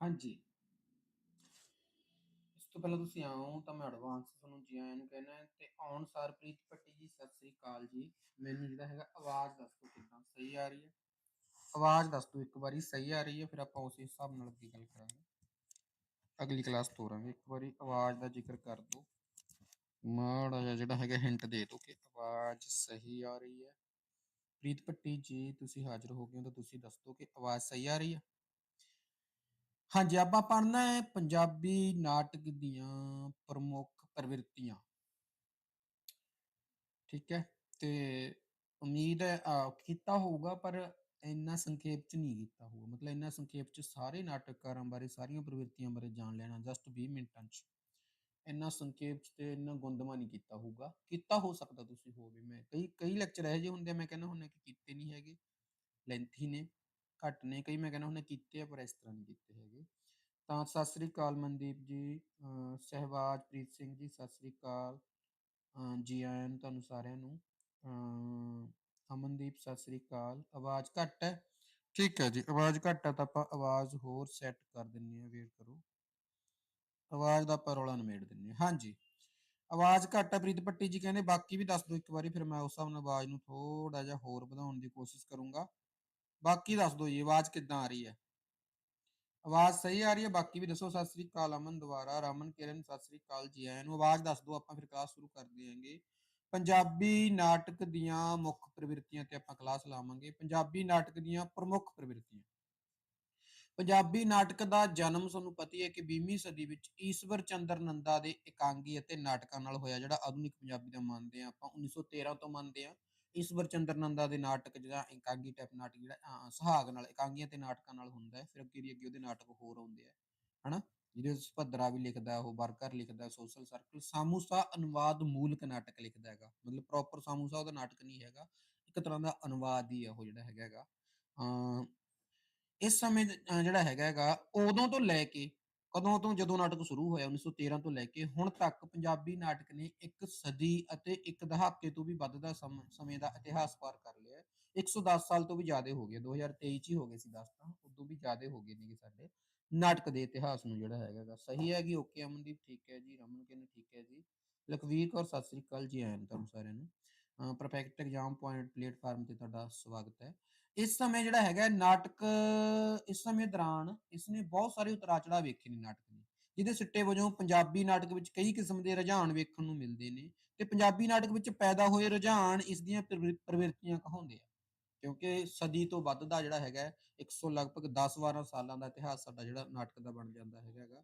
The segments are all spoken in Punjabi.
ਹਾਂਜੀ ਇਸ ਤੋਂ ਪਹਿਲਾਂ ਤੁਸੀਂ ਆਓ, ਤਾਂ ਮੈਂ ਐਡਵਾਂਸ ਤੁਹਾਨੂੰ ਜੀ ਆਇਆਂ ਨੂੰ ਕਹਿਣਾ ਹੈ ਤੇ ਆਉਣ ਸਾਰ ਪ੍ਰੀਤ ਭੱਟੀ ਜੀ, ਸਤਿ ਸ੍ਰੀ ਅਕਾਲ ਜੀ। ਮੈਨੂੰ ਜਿਹੜਾ ਹੈਗਾ ਆਵਾਜ਼ ਦੱਸ ਦਿਓ ਕਿੱਦਾਂ ਸਹੀ ਆ ਰਹੀ ਹੈ। ਆਵਾਜ਼ ਦੱਸ ਦਿਓ ਇੱਕ ਵਾਰੀ ਸਹੀ ਆ ਰਹੀ ਹੈ, ਫਿਰ ਆਪਾਂ ਉਸੇ ਹਿਸਾਬ ਨਾਲ ਅੱਗੇ ਗੱਲ ਕਰਾਂਗੇ। ਅਗਲੀ ਕਲਾਸ ਤੋਰਾਂਗੇ ਇੱਕ ਵਾਰੀ, ਆਵਾਜ਼ ਦਾ ਜ਼ਿਕਰ ਕਰ ਦਿਓ। ਮਾੜਾ ਜਿਹਾ ਜਿਹੜਾ ਹੈਗਾ ਹਿੰਟ ਦੇ ਦਿਓ ਕਿ ਆਵਾਜ਼ ਸਹੀ ਆ ਰਹੀ ਹੈ। ਪ੍ਰੀਤ ਭੱਟੀ ਜੀ, ਤੁਸੀਂ ਹਾਜ਼ਰ ਹੋ ਗਏ ਹੋ ਤਾਂ ਤੁਸੀਂ ਦੱਸ ਦਿਓ ਕਿ ਆਵਾਜ਼ ਸਹੀ ਆ ਰਹੀ ਹੈ। ਹਾਂਜੀ ਆਪਾਂ ਪੜ੍ਹਨਾ ਹੈ ਪੰਜਾਬੀ ਨਾਟਕ ਦੀਆਂ ਪ੍ਰਮੁੱਖ ਪ੍ਰਵਿਰਤੀਆਂ। ਠੀਕ ਹੈ ਤੇ ਉਮੀਦ ਹੈ ਅਹ, ਕੀਤਾ ਹੋਊਗਾ ਪਰ ਇੰਨਾ ਸੰਖੇਪ ਚ ਨਹੀਂ ਕੀਤਾ ਹੋਊਗਾ। ਮਤਲਬ ਇੰਨਾ ਸੰਖੇਪ ਚ ਸਾਰੇ ਨਾਟਕਕਾਰਾਂ ਬਾਰੇ ਸਾਰੀਆਂ ਪ੍ਰਵਿਰਤੀਆਂ ਬਾਰੇ ਜਾਣ ਲੈਣਾ ਜਸਟ 20 ਮਿੰਟਾਂ ਚ। ਇੰਨਾ ਸੰਖੇਪ ਚ ਤੇ ਇੰਨਾ ਗੁੰਦਮਾ ਨਹੀਂ ਕੀਤਾ ਹੋਊਗਾ। ਕੀਤਾ ਹੋ ਸਕਦਾ ਤੁਸੀਂ ਹੋਵੇ ਮੈਂ ਕਈ ਕਈ ਲੈਕਚਰ ਇਹੋ ਜਿਹੇ ਹੁੰਦੇ ਆ ਮੈਂ ਕਹਿੰਦਾ ਹੁੰਦਾ ਕਿ ਕੀਤੇ ਨਹੀਂ ਹੈਗੇ ਲੈਂਥੀ ਨੇ। ਘੱਟ ਨੇ, ਕਈ ਮੈਂ ਕਹਿੰਦਾ ਹੁੰਦਾ ਕੀਤੇ ਆ, ਪਰ ਇਸ ਤਰ੍ਹਾਂ ਨਹੀਂ ਕੀਤੇ ਹੈਗੇ। ਤਾਂ ਸਤਿ ਸ੍ਰੀ ਅਕਾਲ ਮਨਦੀਪ ਜੀ, ਅਹ ਸਹਿਬਾਜਪ੍ਰੀਤ ਸਿੰਘ ਜੀ, ਸਤਿ ਸ੍ਰੀ ਅਕਾਲ। ਅਹ ਜੀ ਆਇਆਂ ਤੁਹਾਨੂੰ ਸਾਰਿਆਂ ਨੂੰ। ਅਮਨਦੀਪ, ਸਤਿ ਸ੍ਰੀ ਅਕਾਲ। ਆਵਾਜ਼ ਘੱਟ ਹੈ? ਠੀਕ ਹੈ ਜੀ, ਆਵਾਜ਼ ਘੱਟ ਹੈ ਤਾਂ ਆਪਾਂ ਆਵਾਜ਼ ਹੋਰ ਸੈੱਟ ਕਰ ਦਿੰਨੇ ਆ ਵੇਟ ਕਰੋ। ਆਵਾਜ਼ ਦਾ ਆਪਾਂ ਰੌਲਾ ਨਿਮੇੜ ਦਿੰਨੇ ਆ ਹਾਂਜੀ। ਆਵਾਜ਼ ਘੱਟ ਹੈ, ਪ੍ਰੀਤ ਭੱਟੀ ਜੀ ਕਹਿੰਦੇ, ਬਾਕੀ ਵੀ ਦੱਸ ਦਿਓ ਇੱਕ ਵਾਰੀ, ਫਿਰ ਮੈਂ ਉਸ ਹਿਸਾਬ ਨਾਲ ਆਵਾਜ਼ ਨੂੰ ਥੋੜਾ ਜਿਹਾ ਹੋਰ ਵਧਾਉਣ ਦੀ ਕੋਸ਼ਿਸ਼ ਕਰੂੰਗਾ। ਬਾਕੀ ਦੱਸ ਦਿਓ ਜੀ, ਆਵਾਜ਼ ਕਿੱਦਾਂ ਆ ਰਹੀ ਹੈ? ਆਵਾਜ਼ ਸਹੀ ਆ ਰਹੀ ਹੈ, ਬਾਕੀ ਵੀ ਦੱਸੋ, ਸਤਿ ਸ੍ਰੀ ਅਕਾਲ ਅਮਨ ਦੁਆਰਾ, ਰਮਨ ਕਿਰਨ, ਸਤਿ ਸ੍ਰੀ ਅਕਾਲ ਜੀ ਆਇਆਂ ਨੂੰ। ਆਵਾਜ਼ ਦੱਸ ਦਿਓ, ਆਪਾਂ ਫਿਰ ਕਲਾਸ ਸ਼ੁਰੂ ਕਰ ਦਿਆਂਗੇ ਪੰਜਾਬੀ ਨਾਟਕ ਦੀਆਂ ਮੁੱਖ ਪ੍ਰਵਿਰਤੀਆਂ ਤੇ ਆਪਾਂ ਕਲਾਸ ਲਾਵਾਂਗੇ। ਪੰਜਾਬੀ ਨਾਟਕ ਦੀਆਂ ਪ੍ਰਮੁੱਖ ਪ੍ਰਵਿਰਤੀਆਂ। ਪੰਜਾਬੀ ਨਾਟਕ ਦਾ ਜਨਮ ਸਾਨੂੰ ਪਤੀ ਹੈ ਕਿ 20ਵੀਂ ਸਦੀ ਵਿੱਚ ਈਸ਼ਵਰ ਚੰਦਰ ਨੰਦਾ ਦੇ ਇਕਾਂਗੀ ਅਤੇ ਨਾਟਕਾਂ ਨਾਲ ਹੋਇਆ, ਜਿਹੜਾ ਆਧੁਨਿਕ ਪੰਜਾਬੀ ਦਾ ਮੰਨਦੇ ਆ ਆਪਾਂ 1913 ਤੋਂ ਮੰਨਦੇ ਆ ਈਸ਼ਵਰ ਚੰਦਰ ਨੰਦਾ ਦੇ ਨਾਟਕ ਜਿਹੜਾ ਇਕਾਂਗੀ ਟਾਈਪ ਨਾਟਕ ਜਿਹੜਾ ਸੁਹਾਗ ਨਾਲ, ਇਕਾਂਗੀਆਂ ਤੇ ਨਾਟਕਾਂ ਨਾਲ ਹੁੰਦਾ ਹੈ, ਫਿਰ ਅੱਗੇ ਦੀ ਅੱਗੇ ਉਹਦੇ ਨਾਟਕ ਹੋਰ ਆਉਂਦੇ ਆ, ਹਨਾ? ਜਿਹਦੇ ਵਿੱਚ ਭੱਦਰਾ ਵੀ ਲਿਖਦਾ ਉਹ ਵਰਕਰ ਲਿਖਦਾ ਸੋਸ਼ਲ ਸਰਕਲ ਸਾਮੂਸਾ ਅਨੁਵਾਦ ਮੂਲਕ ਨਾਟਕ ਲਿਖਦਾ ਹੈਗਾ, ਮਤਲਬ ਪ੍ਰੋਪਰ ਸਾਮੂਸਾ ਉਹਦਾ ਨਾਟਕ ਨਹੀਂ ਹੈਗਾ, ਇੱਕ ਤਰ੍ਹਾਂ ਦਾ ਅਨੁਵਾਦ ਹੀ ਆ ਉਹ ਜਿਹੜਾ ਹੈਗਾ ਹੈਗਾ, ਅਹ, ਇਸ ਸਮੇਂ ਜਿਹੜਾ ਹੈਗਾ ਹੈਗਾ, ਉਦੋਂ ਤੋਂ ਲੈ ਕੇ ਕਦੋਂ ਤੋਂ ਜਦੋਂ ਨਾਟਕ ਸ਼ੁਰੂ ਹੋਇਆ 1913 ਤੋਂ ਲੈ ਕੇ ਹੁਣ ਤੱਕ ਪੰਜਾਬੀ ਨਾਟਕ ਨੇ ਇੱਕ ਸਦੀ ਅਤੇ ਇੱਕ ਦਹਾਕੇ ਤੋਂ ਵੀ ਵੱਧ ਦਾ ਸਮੇਂ ਦਾ ਇਤਿਹਾਸ ਪਾਰ ਕਰ ਲਿਆ ਹੈ। 110 ਸਾਲ ਤੋਂ ਵੀ ਜ਼ਿਆਦਾ ਹੋ ਗਿਆ 2023 ਚ ਹੀ ਹੋ ਗਏ ਸੀ 10 ਤਾਂ, ਉਦੋਂ ਵੀ ਜ਼ਿਆਦਾ ਹੋ ਗਏ ਨੇਗੇ ਸਾਡੇ ਨਾਟਕ ਦੇ ਇਤਿਹਾਸ ਨੂੰ ਜਿਹੜਾ ਹੈਗਾ ਗਾ। ਸਹੀ ਹੈਗੀ ਓਕੇ ਅਮਨਦੀਪ, ਠੀਕ ਹੈ ਜੀ, ਰਮਨ ਕਹਿੰਦੇ ਠੀਕ ਹੈ ਜੀ। ਲਖਵੀਰ ਕੌਰ, ਸਤਿ ਸ੍ਰੀ ਅਕਾਲ ਜੀ ਆਇਆਂ ਤੁਹਾਨੂੰ ਸਾਰਿਆਂ ਨੂੰ। ਪਰਫੈਕਟ ਐਗਜ਼ਾਮ ਪੁਆਇੰਟ ਪਲੇਟਫਾਰਮ ਤੇ ਤੁਹਾਡਾ ਸਵਾਗਤ ਹੈ। ਇਸ ਸਮੇਂ ਜਿਹੜਾ ਹੈਗਾ ਨਾਟਕ, ਇਸ ਸਮੇਂ ਦੌਰਾਨ ਇਸਨੇ ਬਹੁਤ ਸਾਰੇ ਉਤਰਾਅ ਚੜਾਅ ਵੇਖੇ ਨੇ ਨਾਟਕ ਨੇ, ਜਿਹਦੇ ਸਿੱਟੇ ਵਜੋਂ ਪੰਜਾਬੀ ਨਾਟਕ ਵਿੱਚ ਕਈ ਕਿਸਮ ਦੇ ਰੁਝਾਨ ਵੇਖਣ ਨੂੰ ਮਿਲਦੇ ਨੇ ਤੇ ਪੰਜਾਬੀ ਨਾਟਕ ਵਿੱਚ ਪੈਦਾ ਹੋਏ ਰੁਝਾਨ ਇਸ ਦੀਆਂ ਪ੍ਰਵਿਰਤੀਆਂ ਕਹਾਉਂਦੇ ਆ, ਕਿਉਂਕਿ ਸਦੀ ਤੋਂ ਵੱਧ ਦਾ ਜਿਹੜਾ ਹੈਗਾ 100 ਲਗਭਗ 10-12 ਸਾਲਾਂ ਦਾ ਇਤਿਹਾਸ ਸਾਡਾ ਜਿਹੜਾ ਨਾਟਕ ਦਾ ਬਣ ਜਾਂਦਾ ਹੈਗਾ ਗਾ।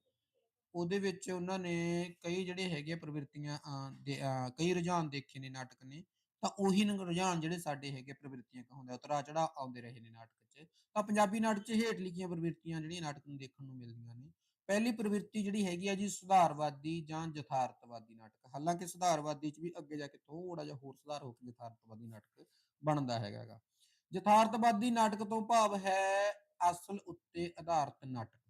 ਉਹਦੇ ਵਿੱਚ ਉਹਨਾਂ ਨੇ ਕਈ ਜਿਹੜੇ ਹੈਗੇ ਆ ਪ੍ਰਵਿਰਤੀਆਂ ਦੇ- ਕਈ ਰੁਝਾਨ ਦੇਖੇ ਨੇ ਨਾਟਕ ਨੇ ਤਾਂ ਉਹੀ ਨ- ਰੁਝਾਨ ਜਿਹੜੇ ਸਾਡੇ ਹੈਗੇ ਪ੍ਰਵਿਰਤੀਆਂ ਕਹਾਉਂਦੇ ਉਤਰਾ ਚੜਾ ਆਉਂਦੇ ਰਹੇ ਨੇ ਨਾਟਕ 'ਚ। ਤਾਂ ਪੰਜਾਬੀ ਨਾਟਕ 'ਚ ਹੇਠ ਲਿਖੀਆਂ ਪ੍ਰਵਿਰਤੀਆਂ ਜਿਹੜੀਆਂ ਨਾਟਕ ਨੂੰ ਦੇਖਣ ਨੂੰ ਮਿਲਦੀਆਂ ਨੇ। ਪਹਿਲੀ ਪ੍ਰਵਿਰਤੀ ਜਿਹੜੀ ਹੈਗੀ ਆ ਜੀ ਸੁਧਾਰਵਾਦੀ ਜਾਂ ਯਥਾਰਥਵਾਦੀ ਨਾਟਕ। ਹਾਲਾਂਕਿ ਸੁਧਾਰਵਾਦੀ 'ਚ ਵੀ ਅੱਗੇ ਜਾ ਕੇ ਥੋੜਾ ਜਿਹਾ ਹੋਰ ਸੁਧਾਰ ਹੋ ਕੇ ਯਥਾਰਥਵਾਦੀ ਨਾਟਕ ਬਣਦਾ ਹੈਗਾ ਯਥਾਰਥਵਾਦੀ ਨਾਟਕ ਤੋਂ ਭਾਵ ਹੈ ਅਸਲ ਉੱਤੇ ਆਧਾਰਿਤ ਨਾਟਕ।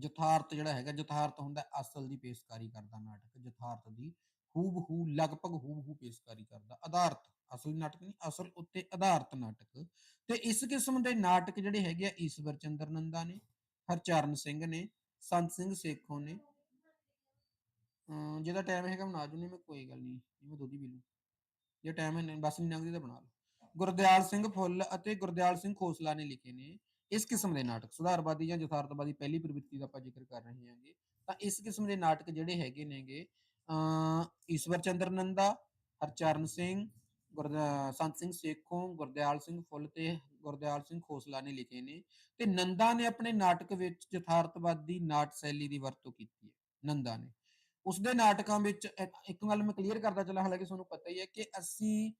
ਯਥਾਰਥ ਜਿਹੜਾ ਹੈਗਾ, ਯਥਾਰਥ ਹੁੰਦਾ ਅਸਲ ਦੀ ਪੇਸ਼ਕਾਰੀ ਕਰਦਾ ਨਾਟਕ, ਯਥਾਰਥ ਦੀ ਹੂਬਹੂ, ਲਗਭਗ ਹੂਬਹੂ ਪੇਸ਼ਕਾਰੀ ਕਰਦਾ। ਆਧਾਰਤ ਅਸਲੀ ਨਾਟਕ ਨਹੀਂ, ਅਸਲ ਉੱਤੇ ਆਧਾਰਿਤ ਨਾਟਕ। ਤੇ ਇਸ ਕਿਸਮ ਦੇ ਨਾਟਕ ਜਿਹੜੇ ਹੈਗੇ ਆ, ਈਸ਼ਵਰ ਚੰਦਰ ਨੰਦਾ ਨੇ, ਹਰਚਰਨ ਸਿੰਘ ਨੇ, ਸੰਤ ਸਿੰਘ ਸੇਖੋਂ ਨੇ। ਜਿਹਦਾ ਟਾਈਮ ਹੈਗਾ, ਬਣਾ ਜੂ ਨਹੀਂ, ਮੈਂ ਕੋਈ ਗੱਲ ਨਹੀਂ ਮੈਂ ਦੁੱਧ ਹੀ ਪੀ ਲੂੰ ਜੇ ਟਾਈਮ ਹੈ ਬਸ ਨਹੀਂ ਲੰਘਦੀ ਤਾਂ ਬਣਾ ਲਓ। ਗੁਰਦਿਆਲ ਸਿੰਘ ਫੁੱਲ ਅਤੇ ਗੁਰਦਿਆਲ ਸਿੰਘ ਖੋਸਲਾ ਨੇ ਲਿਖੇ ਨੇ ਇਸ ਕਿਸਮ ਦੇ ਨਾਟਕ। ਸੁਧਾਰਵਾਦੀ ਜਾਂ ਯਥਾਰਥਵਾਦੀ ਪਹਿਲੀ ਪ੍ਰਵਿਰਤੀ ਦਾ ਆਪਾਂ ਜ਼ਿਕਰ ਕਰ ਰਹੇ ਹਾਂਗੇ। ਤਾਂ ਇਸ ਕਿਸਮ ਦੇ ਨਾਟਕ ਜਿਹੜੇ ਹੈਗੇ ਨੇਗੇ ਈਸ਼ਵਰ ਚੰਦਰ ਨੰਦਾ, ਹਰਚਰਨ ਸਿੰਘ, ਗੁਰਦਾ, ਸੰਤ ਸਿੰਘ ਸੇਖੋਂ, ਗੁਰਦਿਆਲ ਸਿੰਘ ਫੁੱਲ ਤੇ ਗੁਰਦਿਆਲ ਸਿੰਘ ਖੋਸਲਾ ਨੇ ਲਿਖੇ ਨੇ ਤੇ ਨੰਦਾ ਨੇ ਆਪਣੇ ਨਾਟਕ ਵਿੱਚ ਯਥਾਰਥਵਾਦੀ ਨਾਟ ਸ਼ੈਲੀ ਦੀ ਵਰਤੋਂ ਕੀਤੀ ਹੈ, ਨੰਦਾ ਨੇ। ਉਸਦੇ ਨਾਟਕਾਂ ਵਿੱਚ, ਇੱਕ- ਇੱਕ ਗੱਲ ਮੈਂ ਕਲੀਅਰ ਕਰਦਾ ਚੱਲਾਂ, ਹਾਲਾਂਕਿ ਤੁਹਾਨੂੰ ਪਤਾ ਹੀ ਹੈ ਕਿ ਅਸੀਂ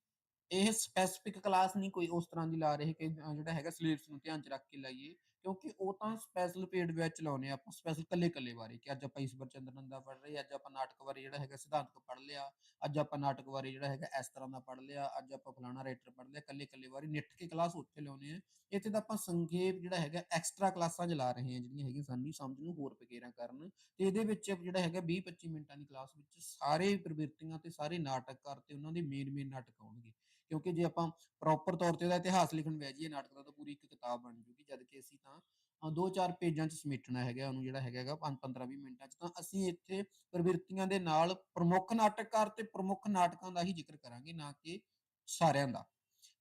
ਇਹ ਸਪੈਸੀਫਿਕ ਕਲਾਸ ਨਹੀਂ ਕੋਈ ਉਸ ਤਰ੍ਹਾਂ ਦੀ ਲਾ ਰਹੇ ਕਿ ਜਿਹੜਾ ਹੈਗਾ ਸਿਲੇਬਸ ਨੂੰ ਧਿਆਨ ਚ ਰੱਖ ਕੇ ਲਾਈਏ, ਕਿਉਂਕਿ ਉਹ ਤਾਂ ਸਪੈਸ਼ਲ ਪੀਰੀਅਡ ਵਿੱਚ ਲਾਉਨੇ ਆਪਾਂ ਸਪੈਸ਼ਲ ਕੱਲੇ ਕੱਲੇ ਬਾਰੇ ਕਿ ਅੱਜ ਆਪਾਂ ਈਸ਼ਵਰ ਚੰਦਰ ਨੰਦਾ ਪੜ੍ਹ ਰਹੇ, ਅੱਜ ਆਪਾਂ ਨਾਟਕ ਬਾਰੇ ਜਿਹੜਾ ਹੈਗਾ ਸਿਧਾਂਤਕ ਪੜ੍ਹ ਲਿਆ, ਅੱਜ ਆਪਾਂ ਨਾਟਕ ਬਾਰੇ ਜਿਹੜਾ ਹੈਗਾ ਇਸ ਤਰ੍ਹਾਂ ਦਾ ਪੜ੍ਹ ਲਿਆ, ਅੱਜ ਆਪਾਂ ਫਲਾਣਾ ਰਾਈਟਰ ਪੜ੍ਹ ਲਿਆ ਕੱਲੇ ਕੱਲੇ ਬਾਰੇ ਨਿੱਠ ਕੇ ਕਲਾਸ ਉੱਥੇ ਲਾਉਨੇ ਆ। ਇੱਥੇ ਤਾਂ ਆਪਾਂ ਸੰਖੇਪ ਜਿਹੜਾ ਹੈਗਾ ਐਕਸਟਰਾ ਕਲਾਸਾਂ ਚਲਾ ਰਹੇ ਹਾਂ, ਜਿਹੜੀਆਂ ਹੈਗੀਆਂ ਸਾਨੂੰ ਸਮਝ ਨੂੰ ਹੋਰ ਪਕੇਰਾ ਕਰਨ ਤੇ ਇਹਦੇ ਵਿੱਚ ਜਿਹੜਾ ਹੈਗਾ 20 25 ਮਿੰਟਾਂ ਦੀ ਕਲਾਸ ਵਿੱਚ ਸਾਰੇ ਪ੍ਰਵਿਰਤੀਆਂ ਤੇ ਸਾਰੇ ਨਾਟਕਕਾਰ ਤੇ ਉਹਨਾਂ ਦੇ ਮੇਨ ਮੇਨ ਨਾਟਕ ਆਉਣਗੇ। ਕਿਉਂਕਿ ਜੇ ਆਪਾਂ ਪ੍ਰੋਪਰ ਤੌਰ ਤੇ ਉਹਦਾ ਇਤਿਹਾਸ ਲਿਖਣ ਬਹਿ ਜਾਈਏ, ਨਾਟਕ ਦਾ ਤਾਂ ਪੂਰੀ ਇੱਕ ਕਿਤਾਬ ਬਣ ਜੂਗੀ, ਜਦ ਕਿ ਅਸੀਂ ਤਾਂ ਦੋ ਚਾਰ ਪੇਜਾਂ 'ਚ ਸਮੇਟਣਾ ਹੈਗਾ, ਉਹਨੂੰ ਜਿਹੜਾ ਹੈਗਾ 15 20 ਮਿੰਟਾਂ 'ਚ, ਤਾਂ ਅਸੀਂ ਇੱਥੇ ਪ੍ਰਵਿਰਤੀਆਂ ਦੇ ਨਾਲ ਪ੍ਰਮੁੱਖ ਨਾਟਕਕਾਰ ਤੇ ਪ੍ਰਮੁੱਖ ਨਾਟਕਾਂ ਦਾ ਹੀ ਜ਼ਿਕਰ ਕਰਾਂਗੇ, ਨਾ ਕਿ ਸਾਰਿਆਂ ਦਾ।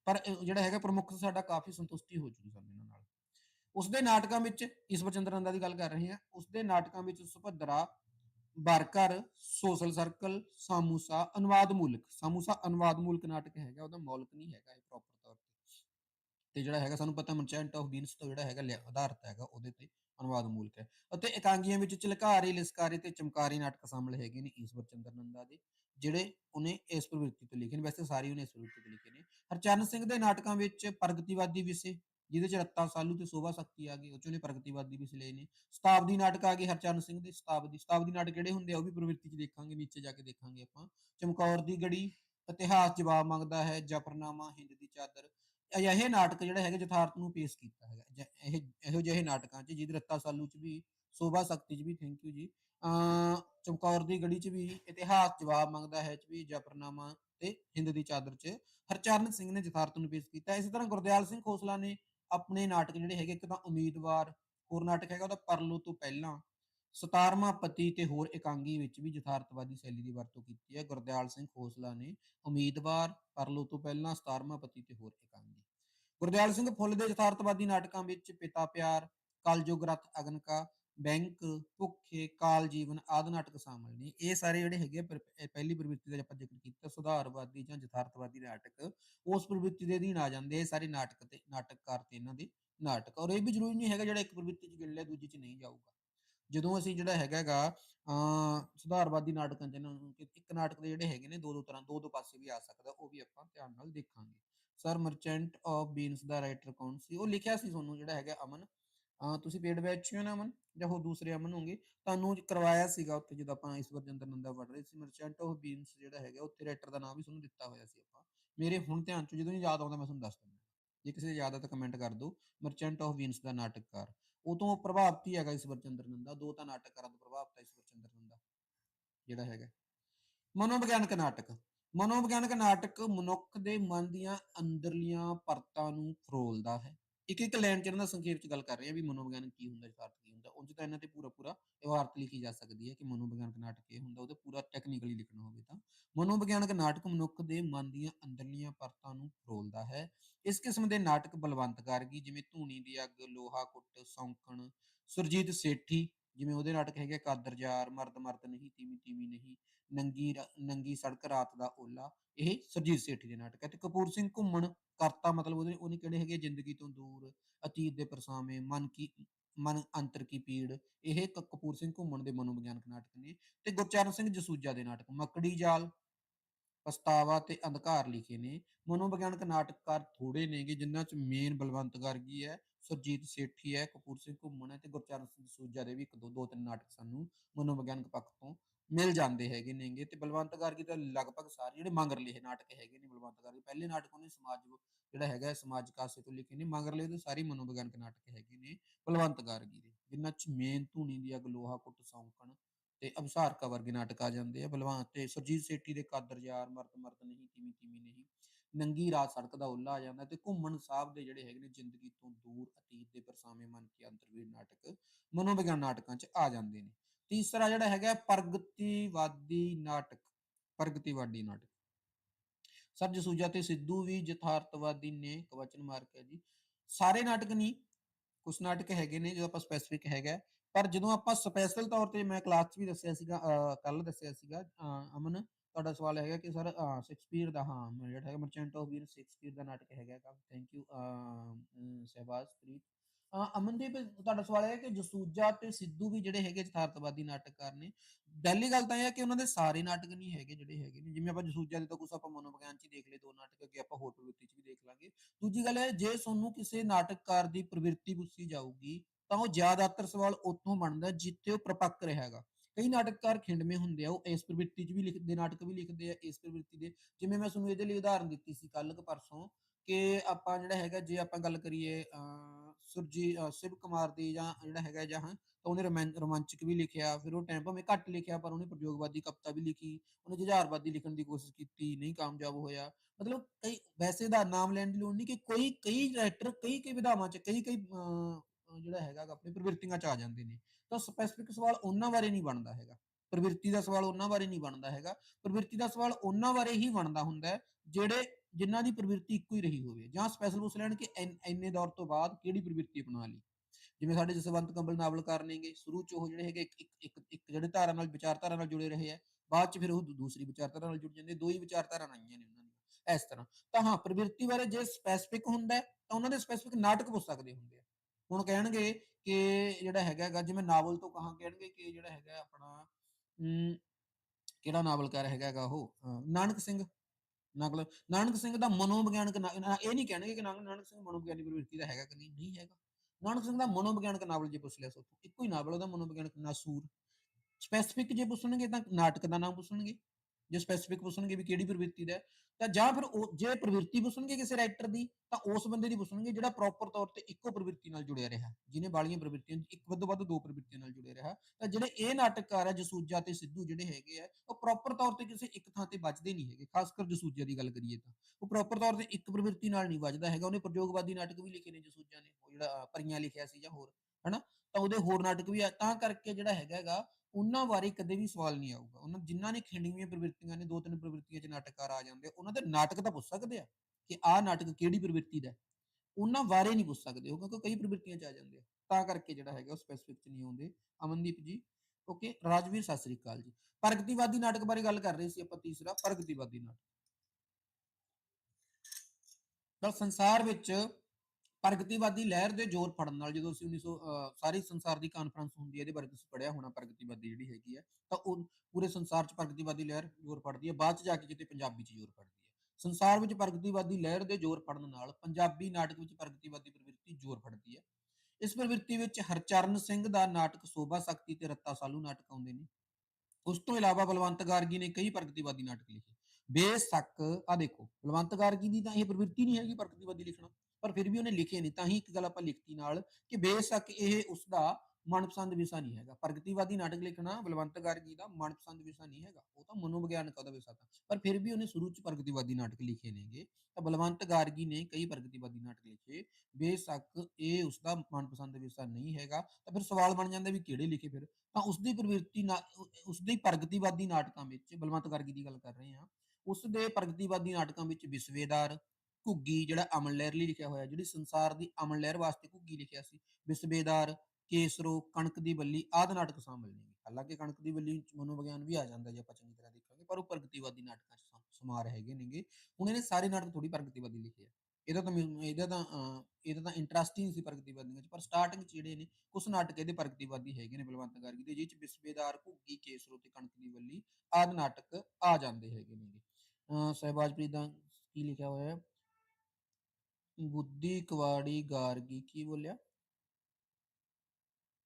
ਪਰ ਜਿਹੜਾ ਹੈਗਾ ਪ੍ਰਮੁੱਖ ਸਾਡਾ ਕਾਫੀ ਸੰਤੁਸ਼ਟੀ ਹੋ ਚੁੱਕੀ ਸਾਨੂੰ ਇਹਨਾਂ ਨਾਲ। ਉਸਦੇ ਨਾਟਕਾਂ ਵਿੱਚ ਈਸ਼ਵਰ ਚੰਦਰ ਨੰਦਾ ਦੀ ਗੱਲ ਕਰ ਰਹੇ ਹਾਂ, ਉਸਦੇ ਨਾਟਕਾਂ ਵਿੱਚ ਸੁਭਦਰਾ ਬਰਕਰ, ਸੋਸ਼ਲ ਸਰਕਲ, ਸਾਮੂਸਾ ਅਨੁਵਾਦ ਮੂਲਕ। ਸਾਮੂਸਾ ਅਨੁਵਾਦ ਮੂਲਕ ਨਾਟਕ ਹੈਗਾ, ਉਹਦਾ ਮੌਲਕ ਨਹੀਂ ਹੈਗਾ ਇਹ ਪ੍ਰੋਪਰ ਤੌਰ ਤੇ। ਤੇ ਜਿਹੜਾ ਹੈਗਾ ਸਾਨੂੰ ਪਤਾ ਮਰਚੈਂਟ ਆਫ ਵੀਨਸ ਤੋਂ ਜਿਹੜਾ ਹੈਗਾ ਆਧਾਰਿਤ ਹੈਗਾ, ਉਹਦੇ ਤੇ ਅਨੁਵਾਦ ਮੂਲਕ ਹੈ। ਅਤੇ ਇਕਾਂਗੀਆਂ ਵਿੱਚ ਚਲਕਾਰੀ, ਲਿਸਕਾਰੀ ਤੇ ਚਮਕਾਰੀ ਨਾਟਕ ਸ਼ਾਮਲ ਹੈਗੇ ਨੇ ਈਸ਼ਵਰ ਚੰਦਰ ਨੰਦਾ ਦੇ, ਜਿਹੜੇ ਉਹਨੇ ਇਸ ਪ੍ਰਵਿਰਤੀ ਤੋਂ ਲਿਖੇ ਨੇ। ਵੈਸੇ ਸਾਰੇ ਉਹਨੇ ਇਸ ਪ੍ਰਵਿਰਤੀ ਤੋਂ ਲਿਖੇ ਨੇ। ਹਰਚਰਨ ਸਿੰਘ ਦੇ ਨਾਟਕਾਂ ਵਿੱਚ ਪ੍ਰਗਤੀਵਾਦੀ ਵਿਸ਼ੇ ਜਿਹਦੇ ਚ ਰੱਤਾ ਸਾਲੂ ਤੇ ਸੋਭਾ ਸ਼ਕਤੀ ਆ ਗਈ, ਉਹ 'ਚ ਪ੍ਰਗਤੀਵਾਦੀ ਵਿਸ਼ੇ ਲਏ ਨੇ। ਸ਼ਤਾਬਦੀ ਨਾਟਕ ਆ ਗਏ ਹਰਚਰਨ ਸਿੰਘ ਦੇ, ਸ਼ਤਾਬਦੀ ਸ਼ਤਾਬਦੀ ਨਾਟਕ ਕਿਹੜੇ ਹੁੰਦੇ ਆ, ਉਹ ਵੀ ਪ੍ਰਵਿਰਤੀ ਚ ਦੇਖਾਂਗੇ, ਨੀਚੇ ਜਾ ਕੇ ਦੇਖਾਂਗੇ ਆਪਾਂ। ਚਮਕੌਰ ਦੀ ਗੜੀ, ਇਤਿਹਾਸ ਜਵਾਬ ਮੰਗਦਾ ਹੈ, ਜਫਰਨਾਮਾ, ਹਿੰਦ ਦੀ ਚਾਦਰ। ਅਜਿਹੇ ਨਾਟਕ ਜਿਹੜੇ ਹੈਗੇ, ਯਥਾਰਥ ਨੂੰ ਪੇਸ਼ ਕੀਤਾ ਹੈਗਾ। ਇਹ, ਇਹੋ ਜਿਹੇ ਨਾਟਕਾਂ 'ਚ, ਜਿਹਦੇ ਰੱਤਾ ਸਾਲੂ 'ਚ ਵੀ, ਸੋਭਾ ਸ਼ਕਤੀ 'ਚ ਵੀ ਥੈਂਕ ਯੂ ਜੀ। ਅ ਚਮਕੌਰ ਦੀ ਗੜੀ 'ਚ ਵੀ, ਇਤਿਹਾਸ ਜਵਾਬ ਮੰਗਦਾ ਹੈ 'ਚ ਵੀ, ਜਫਰਨਾਮਾ ਤੇ ਹਿੰਦ ਦੀ ਚਾਦਰ 'ਚ। ਹਰਚਰਨ ਸਿੰਘ ਨੇ ਯਥਾਰਥ ਨੂੰ ਪੇਸ਼ ਕੀਤਾ। ਇਸੇ ਤਰ੍ਹਾਂ ਗੁਰਦਿਆਲ ਸਿੰਘ ਖੋਸਲਾ ਨੇ ਆਪਣੇ ਨਾਟਕ ਜਿਹੜੇ ਹੈਗੇ, ਇੱਕ ਤਾਂ ਉਮੀਦਵਾਰ, ਹੋਰ ਨਾਟਕ ਹੈਗਾ ਉਹਦਾ ਪਰਲੋ ਤੋਂ ਪਹਿਲਾਂ। ਸਤਾਰਵਾਂ ਪਤੀ ਤੇ ਹੋਰ ਇਕਾਂਗੀ ਵਿੱਚ ਵੀ ਯਥਾਰਥਵਾਦੀ ਸ਼ੈਲੀ ਦੀ ਵਰਤੋਂ ਕੀਤੀ ਹੈ। ਗੁਰਦਿਆਲ ਸਿੰਘ ਖੋਸਲਾ ਨੇ ਉਮੀਦਵਾਰ ਪਰਲੋ ਤੋਂ ਪਹਿਲਾਂ ਸਤਾਰਵਾਂ ਪਤੀ ਤੇ ਹੋਰ ਇਕਾਂਗੀ। ਗੁਰਦਿਆਲ ਸਿੰਘ ਫੁੱਲ ਦੇ ਯਥਾਰਥਵਾਦੀ ਨਾਟਕਾਂ ਵਿੱਚ ਪਿਤਾ ਪਿਆਰ, ਕਲਯੁਗ ਰਥ ਅਗਨਕਾ ਬੈਂਕ, ਭੁੱਖੇ, ਕਾਲ ਜੀਵਨ ਆਦਿ ਨਾਟਕ ਸ਼ਾਮਲ ਨੇ। ਇਹ ਸਾਰੇ ਜਿਹੜੇ ਹੈਗੇ ਪਹਿਲੀ ਪ੍ਰਵਿਰਤੀ ਦਾ ਆਪਾਂ ਜ਼ਿਕਰ ਕੀਤਾ, ਸੁਧਾਰਵਾਦੀ ਜਾਂ ਯਥਾਰਥਵਾਦੀ ਨਾਟਕ, ਉਸ ਪ੍ਰਵਿਰਤੀ ਦੇ ਅਧੀਨ ਆ ਜਾਂਦੇ ਇਹ ਸਾਰੇ ਨਾਟਕ ਤੇ, ਨਾਟਕਕਾਰ ਤੇ ਇਹਨਾਂ ਦੇ ਨਾਟਕ। ਔਰ ਇਹ ਵੀ ਜ਼ਰੂਰੀ ਨਹੀਂ ਹੈਗਾ ਜਿਹੜਾ ਇੱਕ ਪ੍ਰਵਿਰਤੀ 'ਚ ਗਿਣ ਲਿਆ, ਦੂਜੀ 'ਚ ਨਹੀਂ ਜਾਊਗਾ। ਜਦੋਂ ਅਸੀਂ ਜਿਹੜਾ ਹੈਗਾਗਾ ਅ ਸੁਧਾਰਵਾਦੀ ਨਾਟਕਾਂ ਜਿਹਨਾਂ ਨੂੰ, ਇੱਕ ਨਾਟਕ ਦੇ ਜਿਹੜੇ ਹੈਗੇ ਨੇ ਦੋ ਦੋ ਤਰ੍ਹਾਂ ਦੋ ਦੋ ਪਾਸੇ ਵੀ ਆ ਸਕਦਾ, ਉਹ ਵੀ ਆਪਾਂ ਧਿਆਨ ਨਾਲ ਦੇਖਾਂਗੇ। ਸਰ ਮਰਚੈਂਟ ਆਫ ਬੀਨਸ ਦਾ ਰਾਈਟਰ ਕੌਣ ਸੀ? ਉਹ ਲਿਖਿਆ ਸੀ ਤੁਹਾਨੂੰ ਜਿਹੜਾ ਹੈਗਾ ਅਮਨ? ਤੁਸੀਂ ਪੇਡ ਬੈਚ ਹੋ ਨਾ ਅਮਨ, ਜਾਂ ਹੋਰ ਦੂਸਰੇ ਅਮਨ ਹੋਣਗੇ, ਤੁਹਾਨੂੰ ਕਰਵਾਇਆ ਸੀਗਾ ਉੱਥੇ ਜਦੋਂ ਆਪਾਂ ਈਸ਼ਵਰ ਚੰਦਰ ਨੰਦਾ ਪੜ੍ਹ ਰਹੇ ਸੀ, ਮਰਚੈਂਟ ਆਫ ਬੀਨਸ ਜਿਹੜਾ ਹੈਗਾ, ਉੱਥੇ ਰਾਈਟਰ ਦਾ ਨਾਮ ਵੀ ਤੁਹਾਨੂੰ ਦਿੱਤਾ ਹੋਇਆ ਸੀ ਆਪਾਂ। ਮੇਰੇ ਹੁਣ ਧਿਆਨ ਚ ਜਦੋਂ ਯਾਦ ਆਉਂਦਾ, ਮੈਂ ਤੁਹਾਨੂੰ ਦੱਸ ਦਿੰਦਾ। ਜੇ ਕਿਸੇ ਯਾਦ ਆ ਤਾਂ ਕਮੈਂਟ ਕਰ ਦਿਓ, ਮਰਚੈਂਟ ਆਫ ਵੀਨਸ ਦਾ ਨਾਟਕਕਾਰ। ਉਹ ਤੋਂ ਪ੍ਰਭਾਵਿਤ ਹੀ ਹੈਗਾ ਈਸ਼ਵਰ ਚੰਦਰ ਨੰਦਾ ਦੋ ਤਾਂ ਨਾਟਕਕਾਰਾਂ ਤੋਂ ਪ੍ਰਭਾਵਿਤ ਹੈ ਈਸ਼ਵਰ ਚੰਦਰ ਨੰਦਾ ਜਿਹੜਾ ਹੈਗਾ। ਮਨੋਵਿਗਿਆਨਕ ਨਾਟਕ ਮਨੋਵਿਗਿਆਨਕ ਨਾਟਕ ਮਨੁੱਖ ਦੇ ਮਨ ਦੀਆਂ ਅੰਦਰਲੀਆਂ ਪਰਤਾਂ ਨੂੰ ਫਰੋਲਦਾ ਹੈ। ਇੱਕ ਇੱਕ ਲਾਈਨ ਚ ਦਾ ਸੰਖੇਪ ਚ ਗੱਲ ਕਰ ਰਹੇ ਆ ਵੀ ਮਨੋਵਿਗਿਆਨ ਕੀ ਹੁੰਦਾ ਯਥਾਰਥ ਕੀ ਹੁੰਦਾ। ਉਂਝ ਤਾਂ ਇਹਨਾਂ ਤੇ ਪੂਰਾ ਪੂਰਾ ਇਬਾਰਤ ਲਿਖੀ ਜਾ ਸਕਦੀ ਹੈ ਕਿ ਮਨੋਵਿਗਿਆਨਕ ਨਾਟਕ ਇਹ ਹੁੰਦਾ, ਉਹਦਾ ਪੂਰਾ ਟੈਕਨੀਕਲੀ ਲਿਖਣਾ ਹੋਵੇ ਤਾਂ। ਮਨੋਵਿਗਿਆਨਕ ਨਾਟਕ ਮਨੁੱਖ ਦੇ ਮਨ ਦੀਆਂ ਅੰਦਰਲੀਆਂ ਪਰਤਾਂ ਨੂੰ ਫਰੋਲਦਾ ਹੈ। ਇਸ ਕਿਸਮ ਦੇ ਨਾਟਕ ਬਲਵੰਤ ਗਾਰਗੀ ਜਿਵੇਂ ਧੂਣੀ ਦੀ ਅੱਗ, ਲੋਹਾ ਕੁੱਟ, ਸੌਂਕਣ, ਸੁਰਜੀਤ ਸੇਠੀ ਜਿਵੇਂ ਉਹਦੇ ਨਾਟਕ ਹੈਗੇ ਕਾਦਰਜਾਰ ਮਰਦ ਮਰਦ ਨਹੀਂ, ਤੀਵੀਂ ਤੀਵੀਂ ਨਹੀਂ, ਨੰਗੀ ਨੰਗੀ ਸੜਕ, ਰਾਤ ਦਾ ਓਲਾ। ਇਹ ਸੁਰਜੀਤ ਸੇਠੀ ਦੇ ਨਾਟਕ ਹੈ ਤੇ ਕਪੂਰ ਸਿੰਘ ਘੁੰਮਣ ਕਰਤਾ ਮਤਲਬ ਉਹਦੇ, ਉਹਨੇ ਕਿਹੜੇ ਹੈਗੇ ਜ਼ਿੰਦਗੀ ਤੋਂ ਦੂਰ, ਅਤੀਤ ਦੇ ਪਰਛਾਵੇਂ ਮਨ ਕੀ, ਮਨ ਅੰਤਰ ਕੀ ਪੀੜ। ਇਹ ਕਪੂਰ ਸਿੰਘ ਘੁੰਮਣ ਦੇ ਮਨੋਵਿਗਿਆਨਕ ਨਾਟਕ ਨੇ ਤੇ ਗੁਰਚਰਨ ਸਿੰਘ ਜਸੂਜਾ ਦੇ ਨਾਟਕ, ਮੱਕੜੀ ਜਾਲ ਪਛਤਾਵਾ ਤੇ ਅੰਧਕਾਰ ਲਿਖੇ ਨੇ। ਮਨੋਵਿਗਿਆਨਕ ਨਾਟਕਕਾਰ ਥੋੜੇ ਨੇਗੇ, ਜਿਨ੍ਹਾਂ ਚ ਮੇਨ ਬਲਵੰਤ ਗਾਰਗੀ ਹੈ, ਸੁਰਜੀਤ ਸੇਠੀ ਹੈ, ਕਪੂਰ ਸਿੰਘ ਘੁੰਮਣ ਹੈ ਤੇ ਗੁਰਚਰਨ ਸਿੰਘ ਸੂਜਾ ਦੇ ਵੀ ਇੱਕ ਦੋ ਦੋ, ਤਿੰਨ ਨਾਟਕ ਸਾਨੂੰ ਮਨੋਵਿਗਿਆਨਕ ਪੱਖ ਤੋਂ ਮਿਲ ਜਾਂਦੇ ਹੈਗੇ ਨੇਗੇ ਤੇ ਬਲਵੰਤ ਗਾਰਗੀ ਤਾਂ ਲਗਭਗ ਸਾਰੇ ਜਿਹੜੇ ਮੰਗਰਲੇ ਇਹ ਨਾਟਕ ਹੈਗੇ ਨੇ ਬਲਵੰਤ ਗਾਰਗੀ। ਪਹਿਲੇ ਨਾਟਕ ਉਹਨੇ ਸਮਾਜ ਜਿਹੜਾ ਹੈਗਾ, ਸਮਾਜ ਕਾਸੇ ਤੋਂ ਲਿਖੇ ਨੇ, ਮਗਰਲੇ ਦੇ ਸਾਰੇ ਮਨੋਵਿਗਿਆਨਕ ਨਾਟਕ ਹੈਗੇ ਨੇ ਬਲਵੰਤ ਗਾਰਗੀ ਦੇ, ਜਿਨ੍ਹਾਂ ਚ ਮੇਨ ਧੂਣੀ ਦੀ ਅਗ, ਲੋਹਾ ਕੁੱਟ, ਸੌਂਕਣ ਤੇ ਅਬਸਾਰਕਾ ਵਰਗੇ ਨਾਟਕ ਆ ਜਾਂਦੇ ਆ ਬਲਵੰਤ ਤੇ ਸੁਰਜੀਤ ਸੇਠੀ ਦੇ ਕਾਦਰ ਯਾਰ ਮਰਦ ਮਰਦ ਨਹੀਂ, ਤੀਵੀਂ ਤੀਵੀਂ ਨਹੀਂ। ਨੰਗੀ ਰਾਤ ਸੜਕ ਦਾ ਉੱਲਾ ਆ ਜਾਂਦਾ ਤੇ ਘੁੰਮਣ ਸਾਹਿਬ ਦੇ ਜਿਹੜੇ ਹੈਗੇ ਨੇ ਜ਼ਿੰਦਗੀ ਤੋਂ ਦੂਰ ਅਤੀਤ ਦੇ ਪਰਛਾਵੇਂ ਮਨ ਕੀ ਅੰਤਰਵੀਰ ਨਾਟਕ, ਮਨੋਵਿਗਿਆਨ ਨਾਟਕਾਂ ਚ ਆ ਜਾਂਦੇ ਨੇ। ਤੀਸਰਾ ਜਿਹੜਾ ਹੈਗਾ ਪ੍ਰਗਤੀਵਾਦੀ ਨਾਟਕ ਪ੍ਰਗਤੀਵਾਦੀ ਨਾਟਕ। ਸਰ ਜਸੂਜਾ ਤੇ ਸਿੱਧੂ ਵੀ ਯਥਾਰਥਵਾਦੀ ਨੇ ਕਵਚਨ ਮਾਰਕ ਹੈ ਜੀ। ਸਾਰੇ ਨਾਟਕ ਨਹੀਂ ਕੁਝ ਨਾਟਕ ਹੈਗੇ ਨੇ ਜਦੋਂ ਆਪਾਂ ਸਪੈਸੀਫਿਕ ਹੈਗਾ। ਪਰ ਜਦੋਂ ਆਪਾਂ ਸਪੈਸ਼ਲ ਤੌਰ ਤੇ ਮੈਂ ਕਲਾਸ 'ਚ ਵੀ ਦੱਸਿਆ ਸੀਗਾ ਕੱਲ ਦੱਸਿਆ ਸੀਗਾ ਅਮਨ, ਤੁਹਾਡਾ ਸਵਾਲ ਹੈਗਾ ਕਿ ਸਰ ਸ਼ੇਕਸਪੀਅਰ ਦਾ ਹਾਂ, ਜਿਹੜਾ ਹੈਗਾ ਮਰਚੈਂਟ ਆਫ ਵੀਰ ਸ਼ੇਕਸਪੀਅਰ ਦਾ ਨਾਟਕ ਹੈਗਾ ਕਾ ਥੈਂਕ ਯੂ ਸਹਿਬਾਜ਼, ਪ੍ਰੀਤ। ਅਮਨਦੀਪ ਤੁਹਾਡਾ ਸਵਾਲ ਹੈ ਕਿ ਜਸੂਜਾ ਤੇ ਸਿੱਧੂ ਵੀ ਜਿਹੜੇ ਹੈਗੇ ਯਥਾਰਥਵਾਦੀ ਨਾਟਕਕਾਰ ਨੇ। ਪਹਿਲੀ ਗੱਲ ਤਾਂ ਇਹ ਹੈ ਕਿ ਉਹਨਾਂ ਦੇ ਸਾਰੇ ਨਾਟਕ ਨਹੀਂ ਹੈਗੇ ਜਿਹੜੇ ਹੈਗੇ ਨੇ। ਜਿਵੇਂ ਆਪਾਂ ਜਸੂਜਾ ਦੇ ਤਾਂ ਕੁਝ ਆਪਾਂ ਮਨੋਵਿਗਿਆਨ ਚ ਦੇਖ ਲਏ, ਦੋ ਨਾਟਕ ਅੱਗੇ ਆਪਾਂ ਹੋਰ ਪ੍ਰਵਿਰਤੀ ਚ ਵੀ ਦੇਖ ਲਾਂਗੇ। ਦੂਜੀ ਗੱਲ ਹੈ, ਜੇ ਤੁਹਾਨੂੰ ਕਿਸੇ ਨਾਟਕਕਾਰ ਦੀ ਪ੍ਰਵਿਰਤੀ ਪੁੱਛੀ ਜਾਊਗੀ ਤਾਂ ਉਹ ਜ਼ਿਆਦਾਤਰ ਸਵਾਲ ਉੱਥੋਂ ਬਣਦਾ ਜਿੱਥੇ ਉਹ ਪ੍ਰਪੱਕ ਰਿਹਾ ਹੈਗਾ ਕਈ ਨਾਟਕਕਾਰ ਖਿੰਡਵੇਂ ਹੁੰਦੇ ਆ, ਉਹ ਇਸ ਪ੍ਰਵਿਰਤੀ 'ਚ ਵੀ ਲਿਖਦੇ ਨਾਟਕ ਵੀ ਲਿਖਦੇ ਆ, ਇਸ ਪ੍ਰਵਿਰਤੀ ਦੇ। ਜਿਵੇਂ ਮੈਂ ਤੁਹਾਨੂੰ ਇਹਦੇ ਲਈ ਉਦਾਹਰਨ ਦਿੱਤੀ ਸੀ ਕੱਲ ਕੁ ਪਰਸੋਂ ਕਿ ਆਪਾਂ ਜਿਹੜਾ ਹੈਗਾ, ਜੇ ਆਪਾਂ ਗੱਲ ਕਰੀਏ ਸੁਰਜੀ ਸ਼ਿਵ ਕੁਮਾਰ ਦੀ ਜਾਂ ਜਿਹੜਾ ਹੈਗਾ ਜਹਾਂ ਤਾਂ ਉਹਨੇ ਰੋਮਾਂਚਕ ਵੀ ਲਿਖਿਆ, ਫਿਰ ਉਹ ਟਾਈਮ ਭਾਵੇਂ ਘੱਟ ਲਿਖਿਆ, ਪਰ ਉਹਨੇ ਪ੍ਰਯੋਗਵਾਦੀ ਕਵਿਤਾ ਵੀ ਲਿਖੀ, ਉਹਨੇ ਜੁਝਾਰਵਾਦੀ ਲਿਖਣ ਦੀ ਕੋਸ਼ਿਸ਼ ਕੀਤੀ, ਨਹੀਂ ਕਾਮਯਾਬ ਹੋਇਆ। ਮਤਲਬ ਕਈ, ਵੈਸੇ ਦਾ ਨਾਮ ਲੈਣ ਦੀ ਲੋੜ ਨਹੀਂ ਕਿ ਕੋਈ, ਕਈ ਰਾਈਟਰ ਕਈ ਕਈ ਵਿਧਾਵਾਂ 'ਚ ਕਈ ਕਈ ਅਹ ਜਿਹੜਾ ਹੈਗਾ ਗਾ, ਆਪਣੀ ਪ੍ਰਵਿਰਤੀਆਂ 'ਚ ਆ ਜਾਂਦੇ ਨੇ। ਤਾਂ ਸਪੈਸੀਫਿਕ ਸਵਾਲ ਉਹਨਾਂ ਬਾਰੇ ਨਹੀਂ ਬਣਦਾ ਹੈਗਾ। ਪ੍ਰਵਿਰਤੀ ਦਾ ਸਵਾਲ ਉਹਨਾਂ ਬਾਰੇ ਨਹੀਂ ਬਣਦਾ ਹੈਗਾ। ਪ੍ਰਵਿਰਤੀ ਦਾ ਸਵਾਲ ਉਹਨਾਂ ਬਾਰੇ ਹੀ ਬਣਦਾ ਹੁੰਦਾ ਹੈ, ਜਿਹੜੇ ਜਿਨ੍ਹਾਂ ਦੀ ਪ੍ਰਵਿਰਤੀ ਇੱਕੋ ਹੀ ਰਹੀ ਹੋਵੇ। ਜਾਂ ਸਪੈਸ਼ਲ ਪੁੱਛ ਲੈਣ ਕਿ ਇੰਨ- ਦੌਰ ਤੋਂ ਬਾਅਦ ਕਿਹੜੀ ਪ੍ਰਵਿਰਤੀ ਅਪਣਾ ਲਈ। ਜਿਵੇਂ ਸਾਡੇ ਜਸਵੰਤ ਕੰਬਲ ਨਾਵਲਕਾਰ ਨੇਗੇ, ਸ਼ੁਰੂ ਚ ਉਹ ਜਿਹੜੇ ਹੈਗੇ ਇੱਕ ਇੱਕ ਇੱਕ ਜਿਹੜੇ ਧਾਰਾ ਨਾਲ, ਵਿਚਾਰਧਾਰਾ ਨਾਲ ਜੁੜੇ ਰਹੇ ਆ, ਬਾਅਦ ਚ ਫਿਰ ਉਹ ਦੂਸਰੀ ਵਿਚਾਰਧਾਰਾ ਨਾਲ ਜੁੜ ਜਾਂਦੇ, ਦੋ ਹੀ ਵਿਚਾਰਧਾਰਾ ਆਈਆਂ ਨੇ ਉਹਨਾਂ ਦੀਆਂ, ਇਸ ਤਰ੍ਹਾਂ। ਤਾਂ ਹਾਂ, ਪ੍ਰਵਿਰਤੀ ਬਾਰੇ ਜੇ ਸਪੈਸੀਫਿਕ ਹੁੰਦਾ ਤਾਂ ਉਹਨਾਂ ਦੇ ਸਪੈਸੀਫਿਕ ਨਾਟਕ ਪੁੱਛ ਸਕਦੇ ਹੁੰਦੇ ਆ। ਹੁਣ ਕਹਿਣਗੇ ਕਿ ਜਿਹੜਾ ਹੈਗਾ ਗਾ ਜਿਵੇਂ ਨਾਵਲ ਤੋਂ ਕਹਾਂ ਕਹਿਣਗੇ ਕਿ ਜਿਹੜਾ ਹੈਗਾ ਆਪਣਾ ਅਮ, ਕਿਹੜਾ ਨਾਵਲਕਾਰ ਹੈਗਾ ਗਾ ਉਹ? ਨਾਨਕ ਸਿੰਘ। ਨਕਲ ਨਾਨਕ ਸਿੰਘ ਦਾ ਮਨੋਵਿਗਿਆਨਕ ਨਾ- ਇਹ ਨਹੀਂ ਕਹਿਣਗੇ ਕਿ ਨਾਨਕ ਸਿੰਘ ਮਨੋਵਿਗਿਆਨੀ ਪ੍ਰਵਿਰਤੀ ਦਾ ਹੈਗਾ ਕਿ ਨਹੀਂ? ਨਹੀਂ ਹੈਗਾ। ਨਾਨਕ ਸਿੰਘ ਦਾ ਮਨੋਵਿਗਿਆਨਕ ਨਾਵਲ ਜੇ ਪੁੱਛ ਲਿਆ ਸੋ ਇੱਕੋ ਹੀ ਨਾਵਲ ਉਹਦਾ ਮਨੋਵਿਗਿਆਨਕ ਨਾਸੂਰ ਸਪੈਸੀਫਿਕ ਜੇ ਪੁੱਛਣਗੇ ਤਾਂ ਨਾਟਕ ਦਾ ਨਾਮ ਪੁੱਛਣਗੇ। ਜੇ ਸਪੈਸੀਫਿਕ ਪੁੱਛਣਗੇ ਵੀ ਕਿਹੜੀ ਪ੍ਰਵਿਰਤੀ ਦਾ ਤਾਂ ਜਾਂ ਫਿਰ ਜੇ ਪ੍ਰਵਿਰਤੀ ਪੁੱਛਣਗੇ ਕਿਸੇ ਰਾਈਟਰ ਦੀ, ਤਾਂ ਉਸ ਬੰਦੇ ਦੀ ਪੁੱਛਣਗੇ ਜਿਹੜਾ ਪ੍ਰੋਪਰ ਤੌਰ ਤੇ ਇੱਕੋ ਪ੍ਰਵਿਰਤੀ ਨਾਲ ਜੁੜਿਆ ਰਿਹਾ, ਜਿਹਨੇ ਬਾਲੀਆਂ ਪ੍ਰਵਿਰਤੀਆਂ, ਇੱਕ ਵੱਧੋ ਵੱਧ ਦੋ ਪ੍ਰਵਿਰਤੀਆਂ ਨਾਲ ਜੁੜਿਆ ਰਿਹਾ, ਤਾਂ ਜਿਹੜੇ ਇਹ ਨਾਟਕਕਾਰ ਹੈ ਜਸੂਜਾ ਤੇ ਸਿੱਧੂ ਜਿਹੜੇ ਹੈਗੇ ਆ, ਉਹ ਪ੍ਰੋਪਰ ਤੌਰ ਤੇ ਕਿਸੇ ਇੱਕ ਥਾਂ ਤੇ ਵੱਜਦੇ ਨਹੀਂ ਹੈਗੇ, ਖਾਸ ਕਰ ਜਸੂਜਾ ਦੀ ਗੱਲ ਕਰੀਏ ਤਾਂ, ਉਹ ਪ੍ਰੋਪਰ ਤੌਰ ਤੇ ਇੱਕ ਪ੍ਰਵਿਰਤੀ ਨਾਲ ਨਹੀਂ ਵੱਜਦਾ ਹੈਗਾ, ਉਹਨੇ ਪ੍ਰਯੋਗਵਾਦੀ ਨਾਟਕ ਵੀ ਲਿਖੇ ਨੇ ਜਸੂਜਾ ਨੇ, ਉਹ ਜਿਹੜਾ ਪਰੀਆਂ ਲਿਖਿਆ ਸੀ ਜਾਂ ਹੋਰ, ਹਨਾ, ਤਾਂ ਉਹਦੇ ਹੋਰ ਨਾਟਕ ਵੀ ਆ, ਤਾਂ ਕਰਕੇ ਜਿਹੜਾ ਹੈਗਾ ਹੈਗਾ ਉਹਨਾਂ ਬਾਰੇ ਕਦੇ ਵੀ ਸਵਾਲ ਨਹੀਂ ਆਊਗਾ। ਉਹਨਾਂ ਜਿਨ੍ਹਾਂ ਨੇ ਖਿੰਡੀਆਂ ਪ੍ਰਵਿਰਤੀਆਂ ਨੇ, ਦੋ ਤਿੰਨ ਪ੍ਰਵਿਰਤੀਆਂ 'ਚ ਨਾਟਕਕਾਰ ਆ ਜਾਂਦੇ ਉਹਨਾਂ ਦੇ ਨਾਟਕ ਤਾਂ ਪੁੱਛ ਸਕਦੇ ਆ ਕਿ ਆਹ ਨਾਟਕ ਕਿਹੜੀ ਪ੍ਰਵਿਰਤੀ ਦਾ ਉਹਨਾਂ ਬਾਰੇ ਨਹੀਂ ਪੁੱਛ ਸਕਦੇ ਉਹ, ਕਿਉਂਕਿ ਕਈ ਪ੍ਰਵਿਰਤੀਆਂ 'ਚ ਆ ਜਾਂਦੇ ਆ। ਤਾਂ ਕਰਕੇ ਜਿਹੜਾ ਹੈਗਾ ਉਹ ਸਪੈਸੀਫਿਕ 'ਚ ਨਹੀਂ ਆਉਂਦੇ। ਅਮਨਦੀਪ ਜੀ ਓਕੇ ਰਾਜਵੀਰ, ਸਤਿ ਸ੍ਰੀ ਅਕਾਲ ਜੀ। ਪ੍ਰਗਤੀਵਾਦੀ ਨਾਟਕ ਬਾਰੇ ਗੱਲ ਕਰ ਰਹੇ ਸੀ ਆਪਾਂ ਤੀਸਰਾ, ਪ੍ਰਗਤੀਵਾਦੀ ਨਾਟਕ। ਤਾਂ ਸੰਸਾਰ ਵਿੱਚ ਪ੍ਰਗਤੀਵਾਦੀ ਲਹਿਰ ਦੇ ਜ਼ੋਰ ਫੜਨ ਨਾਲ ਜਦੋਂ ਅਸੀਂ 1900 ਅਹ, ਸਾਰੀ ਸੰਸਾਰ ਦੀ ਕਾਨਫਰੰਸ ਹੁੰਦੀ ਹੈ ਇਹਦੇ ਬਾਰੇ ਤੁਸੀਂ ਪੜਿਆ ਹੋਣਾ ਪ੍ਰਗਤੀਵਾਦੀ ਜਿਹੜੀ ਹੈਗੀ ਹੈ ਤਾਂ ਉਹ ਪੂਰੇ ਸੰਸਾਰ 'ਚ ਪ੍ਰਗਤੀਵਾਦੀ ਲਹਿਰ ਜ਼ੋਰ ਫੜਦੀ ਹੈ ਬਾਅਦ 'ਚ ਜਾ ਕੇ ਕਿਤੇ ਪੰਜਾਬੀ 'ਚ ਜ਼ੋਰ ਫੜਦੀ ਹੈ। ਸੰਸਾਰ ਵਿੱਚ ਪ੍ਰਗਤੀਵਾਦੀ ਲਹਿਰ ਦੇ ਜ਼ੋਰ ਫੜਨ ਨਾਲ ਪੰਜਾਬੀ ਨਾਟਕ ਵਿੱਚ ਪ੍ਰਗਤੀਵਾਦੀ ਪ੍ਰਵਿਰਤੀ ਜ਼ੋਰ ਫੜਦੀ ਹੈ। ਇਸ ਪ੍ਰਵਿਰਤੀ ਵਿੱਚ ਹਰਚਰਨ ਸਿੰਘ ਦਾ ਨਾਟਕ ਸੋਭਾ ਸ਼ਕਤੀ ਤੇ ਰੱਤਾ ਸਾਲੂ ਨਾਟਕ ਆਉਂਦੇ ਨੇ। ਉਸ ਤੋਂ ਇਲਾਵਾ ਬਲਵੰਤ ਗਾਰਗੀ ਨੇ ਕਈ ਪ੍ਰਗਤੀਵਾਦੀ ਨਾਟਕ ਲਿਖੇ। ਬੇਸ਼ੱਕ ਆ ਦੇਖੋ ਬਲਵੰਤ ਗਾਰਗੀ ਦੀ ਤਾਂ ਇਹ ਪ੍ਰਵਿਰਤੀ ਨਹੀਂ ਹੈਗੀ ਪ੍ਰਗਤੀਵਾਦੀ ਲਿਖਣਾ। ਪਰ ਫਿਰ ਵੀ ਉਹਨੇ ਲਿਖੇ ਨੇ, ਤਾਂ ਹੀ ਇੱਕ ਗੱਲ ਆਪਾਂ ਲਿਖਤੀ ਨਾਲ ਕਿ ਬੇਸ਼ੱਕ ਇਹ ਉਸਦਾ ਮਨਪਸੰਦ ਵਿਸ਼ਾ ਨਹੀਂ ਹੈਗਾ। ਪ੍ਰਗਤੀਵਾਦੀ ਨਾਟਕ ਲਿਖਣਾ ਬਲਵੰਤ ਗਾਰਗੀ ਦਾ ਮਨਪਸੰਦ ਵਿਸ਼ਾ ਨਹੀਂ ਹੈਗਾ, ਉਹ ਤਾਂ ਮਨੋਵਿਗਿਆਨਕ ਉਹਦਾ ਵਿਸ਼ਾ ਤਾਂ। ਪਰ ਫਿਰ ਵੀ ਉਹਨੇ ਸ਼ੁਰੂ ਚ ਪ੍ਰਗਤੀਵਾਦੀ ਨਾਟਕ ਲਿਖੇ ਨੇਗੇ, ਤਾਂ ਬਲਵੰਤ ਗਾਰਗੀ ਨੇ ਕਈ ਪ੍ਰਗਤੀਵਾਦੀ ਨਾਟਕ ਲਿਖੇ, ਬੇਸ਼ੱਕ ਇਹ ਉਸਦਾ ਮਨਪਸੰਦ ਵਿਸ਼ਾ ਨਹੀਂ ਹੈਗਾ, ਤਾਂ ਫਿਰ ਸਵਾਲ ਬਣ ਜਾਂਦਾ ਵੀ ਕਿਹੜੇ ਲਿਖੇ ਫਿਰ? ਤਾਂ ਉਸਦੀ ਪ੍ਰਵਿਰਤੀ ਨਾ, ਉਸਦੇ ਪ੍ਰਗਤੀਵਾਦੀ ਨਾਟਕਾਂ ਵਿੱਚ, ਬਲਵੰਤ ਗਾਰਗੀ ਦੀ ਗੱਲ ਕਰ ਰਹੇ ਹਾਂ, ਉਸਦੇ ਪ੍ਰਗਤੀਵਾਦੀ ਨਾਟਕਾਂ ਵਿੱਚ ਵਿਸਵੇਦਾਰ ਘੁੱਗੀ ਜਿਹੜਾ ਅਮਨ ਲਹਿਰ ਲਈ ਲਿਖਿਆ ਹੋਇਆ, ਜਿਹੜੀ ਸੰਸਾਰ ਦੀ ਅਮਨ ਲਹਿਰ ਵਾਸਤੇ ਘੁੱਗੀ ਲਿਖਿਆ ਸੀ ਵਿਸਵੇਦਾਰ ਕੇਸਰੋ, ਕਣਕ ਦੀ ਬੱਲੀ ਆਦਿ ਨਾਟਕ ਸ਼ਾਮਲ ਨੇ। ਹਾਲਾਂਕਿ ਕਣਕ ਦੀ ਬੱਲੀ ਮਨੋਵਿਗਿਆਨ ਵੀ ਆ ਜਾਂਦਾ ਜੇ ਆਪਾਂ ਚੰਗੀ ਤਰ੍ਹਾਂ ਦੇਖਾਂਗੇ, ਪਰ ਉਹ ਪ੍ਰਗਤੀਵਾਦੀ ਨਾਟਕਾਂ ਚ ਸਮਾਰ ਹੈਗੇ ਨੇਗੇ। ਹੁਣ ਇਹਨੇ ਸਾਰੇ ਨਾਟਕ ਥੋੜੀ ਪ੍ਰਗਤੀਵਾਦੀ ਲਿਖੇ ਆ। ਇਹਦਾ ਤਾਂ ਇਹਦਾ ਤਾਂ ਇਹਦਾ ਤਾਂ ਇੰਟਰਸਟਿੰਗ ਸੀ ਪ੍ਰਗਤੀਵਾਦੀਆਂ ਚ, ਪਰ ਸਟਾਰਟਿੰਗ ਚ ਜਿਹੜੇ ਨੇ ਕੁਝ ਨਾਟਕ ਇਹਦੇ ਪ੍ਰਗਤੀਵਾਦੀ ਹੈਗੇ ਨੇ ਬਲਵੰਤ ਗਾਰਗੀ ਦੇ ਜਿਹ ਚ ਵਿਸਵੇਦਾਰ ਘੁੱਗੀ, ਕੇਸਰੋ ਤੇ ਕਣਕ ਦੀ ਬੱਲੀ ਆਦਿ ਨਾਟਕ ਆ ਜਾਂਦੇ ਹੈਗੇ ਨੇਗੇ। ਅਹ ਸਹਿਬਾਜਪ੍ਰੀਤ ਦਾ ਕੀ ਲਿਖਿਆ ਹੋਇਆ ਹੈ? ਬੁੱਧੀ ਕਵਾੜੀ ਗਾਰਗੀ, ਕੀ ਬੋਲਿਆ?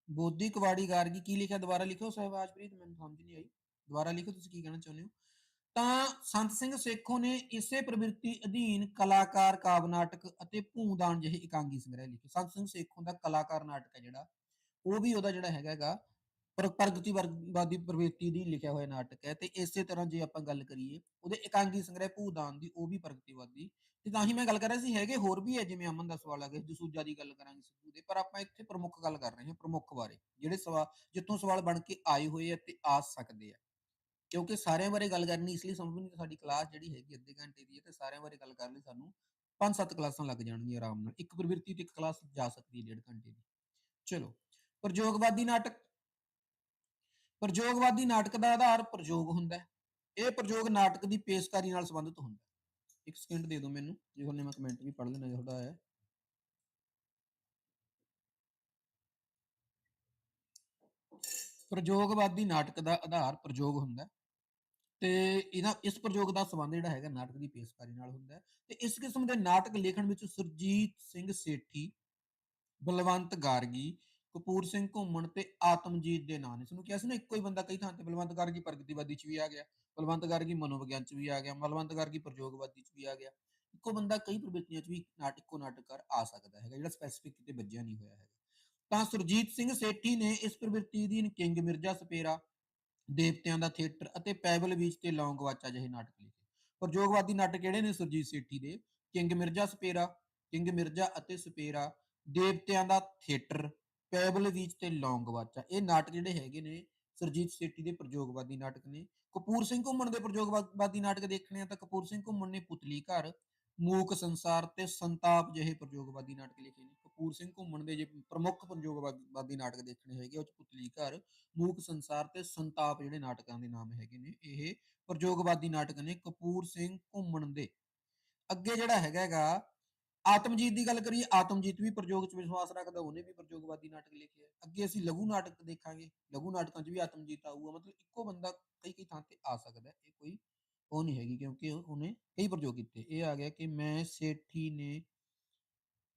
ਬੋਧੀ ਕਵਾੜੀ ਗਾਰਗੀ ਕੀ ਲਿਖਿਆ? ਦੁਬਾਰਾ ਲਿਖੋ ਸਹਿਬਾਜਪ੍ਰੀਤ ਮੈਨੂੰ ਸਮਝ ਨਹੀਂ ਆਈ। ਦੁਬਾਰਾ ਲਿਖੋ, ਤੁਸੀਂ ਕੀ ਕਹਿਣਾ ਚਾਹੁੰਦੇ ਹੋ? ਤਾਂ ਸੰਤ ਸਿੰਘ ਸੇਖੋਂ ਨੇ ਇਸੇ ਪ੍ਰਵਿਰਤੀ ਅਧੀਨ ਕਲਾਕਾਰ, ਕਾਵ ਨਾਟਕ ਅਤੇ ਭੂਦਾਨ ਜਿਹੇ ਇਕਾਂਗੀ ਸੰਗ੍ਰਹਿ ਲਿਖੇ। ਸੰਤ ਸਿੰਘ ਸੇਖੋਂ ਦਾ ਕਲਾਕਾਰ ਨਾਟਕ ਹੈ ਜਿਹੜਾ, ਉਹ ਵੀ ਉਹਦਾ ਜਿਹੜਾ ਹੈਗਾ ਹੈਗਾ, ਪਰ ਪ੍ਰਵਿਰਤੀ ਦੀ ਲਿਖਿਆ ਹੋਇਆ ਨਾਟਕ ਹੈ। ਤੇ ਇਸੇ ਤਰ੍ਹਾਂ ਜੇ ਆਪਾਂ ਗੱਲ ਕਰੀਏ, ਉਹਦੇ ਇਕਾਂਗੀ ਸੰਗ੍ਰਹਿ ਭੂਦਾਨ ਦੀ, ਉਹ ਵੀ ਪ੍ਰਗਤੀਵਾਦੀ ਤੇ ਤਾਂ ਹੀ ਮੈਂ ਗੱਲ ਕਰ ਰਿਹਾ ਸੀ, ਹੈਗੇ ਹੋਰ ਵੀ ਹੈ ਜਿਵੇਂ ਅਮਨ ਦਾ ਸਵਾਲ ਆ ਗਿਆ, ਜਸੂਜਾ ਦੀ ਗੱਲ ਕਰਾਂਗੇ ਸਿੱਧੂ ਦੇ, ਪਰ ਆਪਾਂ ਇੱਥੇ ਪ੍ਰਮੁੱਖ ਗੱਲ ਕਰ ਰਹੇ ਹਾਂ, ਪ੍ਰਮੁੱਖ ਬਾਰੇ, ਜਿਹੜੇ ਸਵਾਲ ਜਿੱਥੋਂ ਸਵਾਲ ਬਣ ਕੇ ਆਏ ਹੋਏ ਆ ਤੇ ਆ ਸਕਦੇ ਆ। ਕਿਉਂਕਿ ਸਾਰਿਆਂ ਬਾਰੇ ਗੱਲ ਕਰਨੀ, ਇਸ ਲਈ ਸਮਝ ਨਹੀਂ ਸਾਡੀ ਕਲਾਸ ਜਿਹੜੀ ਹੈਗੀ ਅੱਧੇ ਘੰਟੇ ਦੀ ਹੈ ਤੇ ਸਾਰਿਆਂ ਬਾਰੇ ਗੱਲ ਕਰਨ ਲਈ ਸਾਨੂੰ ਪੰਜ ਸੱਤ ਕਲਾਸਾਂ ਲੱਗ ਜਾਣਗੀਆਂ ਆਰਾਮ ਨਾਲ, ਇੱਕ ਪ੍ਰਵਿਰਤੀ ਤੇ ਇੱਕ ਕਲਾਸ ਜਾ ਸਕਦੀ ਹੈ ਡੇਢ ਘੰਟੇ ਦੀ। ਚਲੋ, ਪ੍ਰਯੋਗਵਾਦੀ ਨਾਟਕ ਪ੍ਰਯੋਗਵਾਦੀ ਨਾਟਕ ਦਾ ਆਧਾਰ ਪ੍ਰਯੋਗ ਹੁੰਦਾ ਹੈ, ਇਹ ਪ੍ਰਯੋਗ ਨਾਟਕ ਦੀ ਪੇਸ਼ਕਾਰੀ ਨਾਲ ਸੰਬੰਧਿਤ ਹੁੰਦਾ ਹੈ। ਇੱਕ ਸਕਿੰਟ ਦੇ ਦਿਓ ਮੈਨੂੰ, ਜੇ ਉਹਨੇ ਮੈਂ ਕਮੈਂਟ ਵੀ ਪੜ੍ਹ ਲੈਣਾ ਤੁਹਾਡਾ ਹੈ ਪ੍ਰਯੋਗਵਾਦੀ ਨਾਟਕ ਦਾ ਆਧਾਰ ਪ੍ਰਯੋਗ ਹੁੰਦਾ ਤੇ ਇਹਦਾ, ਇਸ ਪ੍ਰਯੋਗ ਦਾ ਸੰਬੰਧ ਜਿਹੜਾ ਹੈਗਾ ਨਾਟਕ ਦੀ ਪੇਸ਼ਕਾਰੀ ਨਾਲ ਹੁੰਦਾ ਤੇ ਇਸ ਕਿਸਮ ਦੇ ਨਾਟਕ ਲਿਖਣ ਵਿੱਚ ਸੁਰਜੀਤ ਸਿੰਘ ਸੇਠੀ, ਬਲਵੰਤ ਗਾਰਗੀ, ਕਪੂਰ ਸਿੰਘ ਘੁੰਮਣ ਤੇ ਆਤਮਜੀਤ ਦੇ ਨਾਂ ਨੇ। ਤੁਹਾਨੂੰ ਕਿਹਾ ਸੀ ਨਾ, ਇੱਕੋ ਹੀ ਬੰਦਾ ਕਈ ਥਾਂ ਤੇ ਬਲਵੰਤ ਗਾਰਗੀ ਪ੍ਰਗਤੀਵਾਦੀ ਚ ਵੀ ਆ ਗਿਆ। ਬਲਵੰਤ ਗਾਰਗੀ ਮਨੋਵਿਗਿਆਨ ਚ ਵੀ ਆ ਗਿਆ ਬਲਵੰਤ ਗਾਰਗੀ ਪ੍ਰਯੋਗਵਾਦੀ ਚ ਵੀ ਆ ਗਿਆ। ਇੱਕੋ ਬੰਦਾ ਕਈ ਪ੍ਰਵਿਰਤੀਆਂ ਚ ਵੀ ਨਾਟਕ ਨਾਟਕਕਾਰ ਆ ਸਕਦਾ ਹੈਗਾ, ਜਿਹੜਾ ਸਪੈਸੀਫਿਕ ਕਿਤੇ ਵੱਜਿਆ ਨਹੀਂ ਹੋਇਆ ਹੈਗਾ। ਤਾਂ ਸੁਰਜੀਤ ਸਿੰਘ ਸੇਠੀ ਨੇ ਇਸ ਪ੍ਰਵਿਰਤੀ ਦੀ ਕਿੰਗ ਮਿਰਜ਼ਾ ਸਪੇਰਾ, ਦੇਵਤਿਆਂ ਦਾ ਥੀਏਟਰ ਅਤੇ ਪੈਬਲ ਬੀਚ ਤੇ ਲੌਂਗਵਾਚਾ ਜਿਹੇ ਨਾਟਕ ਲਿਖੇ। ਪ੍ਰਯੋਗਵਾਦੀ ਨਾਟਕ ਕਿਹੜੇ ਨੇ ਸੁਰਜੀਤ ਸੇਠੀ ਦੇ? ਕਿੰਗ ਮਿਰਜ਼ਾ ਸਪੇਰਾ, ਕਿੰਗ ਮਿਰਜ਼ਾ ਅਤੇ ਸਪੇਰਾ, ਦੇਵਤਿਆਂ ਦਾ ਥੀਏਟਰ ਪੈਬਲ ਬੀਚ ਤੇ ਲੌਂਗਵਾਚਾ ਇਹ ਨਾਟਕ ਜਿਹੜੇ ਹੈਗੇ ਨੇ ਸੁਰਜੀਤ ਸੇਠੀ ਦੇ ਪ੍ਰਯੋਗਵਾਦੀ ਨਾਟਕ ਨੇ, ਕਪੂਰ ਸਿੰਘ ਘੁੰਮਣ ਦੇ ਪ੍ਰਯੋਗਵਾਦੀ ਨਾਟਕ ਦੇਖਣੇ ਆ ਤਾਂ ਕਪੂਰ ਸਿੰਘ ਘੁੰਮਣ ਨੇ ਪੁਤਲੀ ਘਰ, ਮੂਕ ਸੰਸਾਰ ਤੇ ਸੰਤਾਪ ਜਿਹੇ ਪ੍ਰਯੋਗਵਾਦੀ ਨਾਟਕ ਲਿਖੇ ਨੇ। ਕਪੂਰ ਸਿੰਘ ਘੁੰਮਣ ਦੇ ਜੇ ਪ੍ਰਮੁੱਖ ਪ੍ਰਯੋਗਵਾਦੀ ਨਾਟਕ ਦੇਖਣੇ ਹੈਗੇ ਉਹ ਚ ਪੁਤਲੀ ਘਰ, ਮੂਕ ਸੰਸਾਰ ਤੇ ਸੰਤਾਪ ਜਿਹੜੇ ਨਾਟਕਾਂ ਦੇ ਨਾਮ ਹੈਗੇ ਨੇ, ਇਹ ਪ੍ਰਯੋਗਵਾਦੀ ਨਾਟਕ ਨੇ ਕਪੂਰ ਸਿੰਘ ਘੁੰਮਣ ਦੇ। ਅੱਗੇ ਜਿਹੜਾ ਹੈਗਾ ਹੈਗਾ ਆਤਮਜੀਤ ਦੀ ਗੱਲ ਕਰੀਏ ਆਤਮਜੀਤ ਵੀ ਪ੍ਰਯੋਗ 'ਚ ਵਿਸ਼ਵਾਸ ਰੱਖਦਾ, ਉਹਨੇ ਵੀ ਪ੍ਰਯੋਗਵਾਦੀ ਨਾਟਕ ਲਿਖੇ ਅੱਗੇ ਅਸੀਂ ਲਘੂ ਨਾਟਕ ਦੇਖਾਂਗੇ, ਲਘੂ ਨਾਟਕਾਂ 'ਚ ਵੀ ਆਤਮਜੀਤ ਆਊਗਾ, ਮਤਲਬ ਇੱਕੋ ਬੰਦਾ ਕਈ ਕਈ ਥਾਂ ਤੇ ਆ ਸਕਦਾ ਇਹ ਕੋਈ ਉਹ ਨਹੀਂ ਹੈਗੀ ਕਿਉਂਕਿ ਉਹਨੇ ਕਈ ਪ੍ਰਯੋਗ ਕੀਤੇ। ਇਹ ਆ ਗਿਆ ਕਿ ਮੈਂ ਸੇਠੀ ਨੇ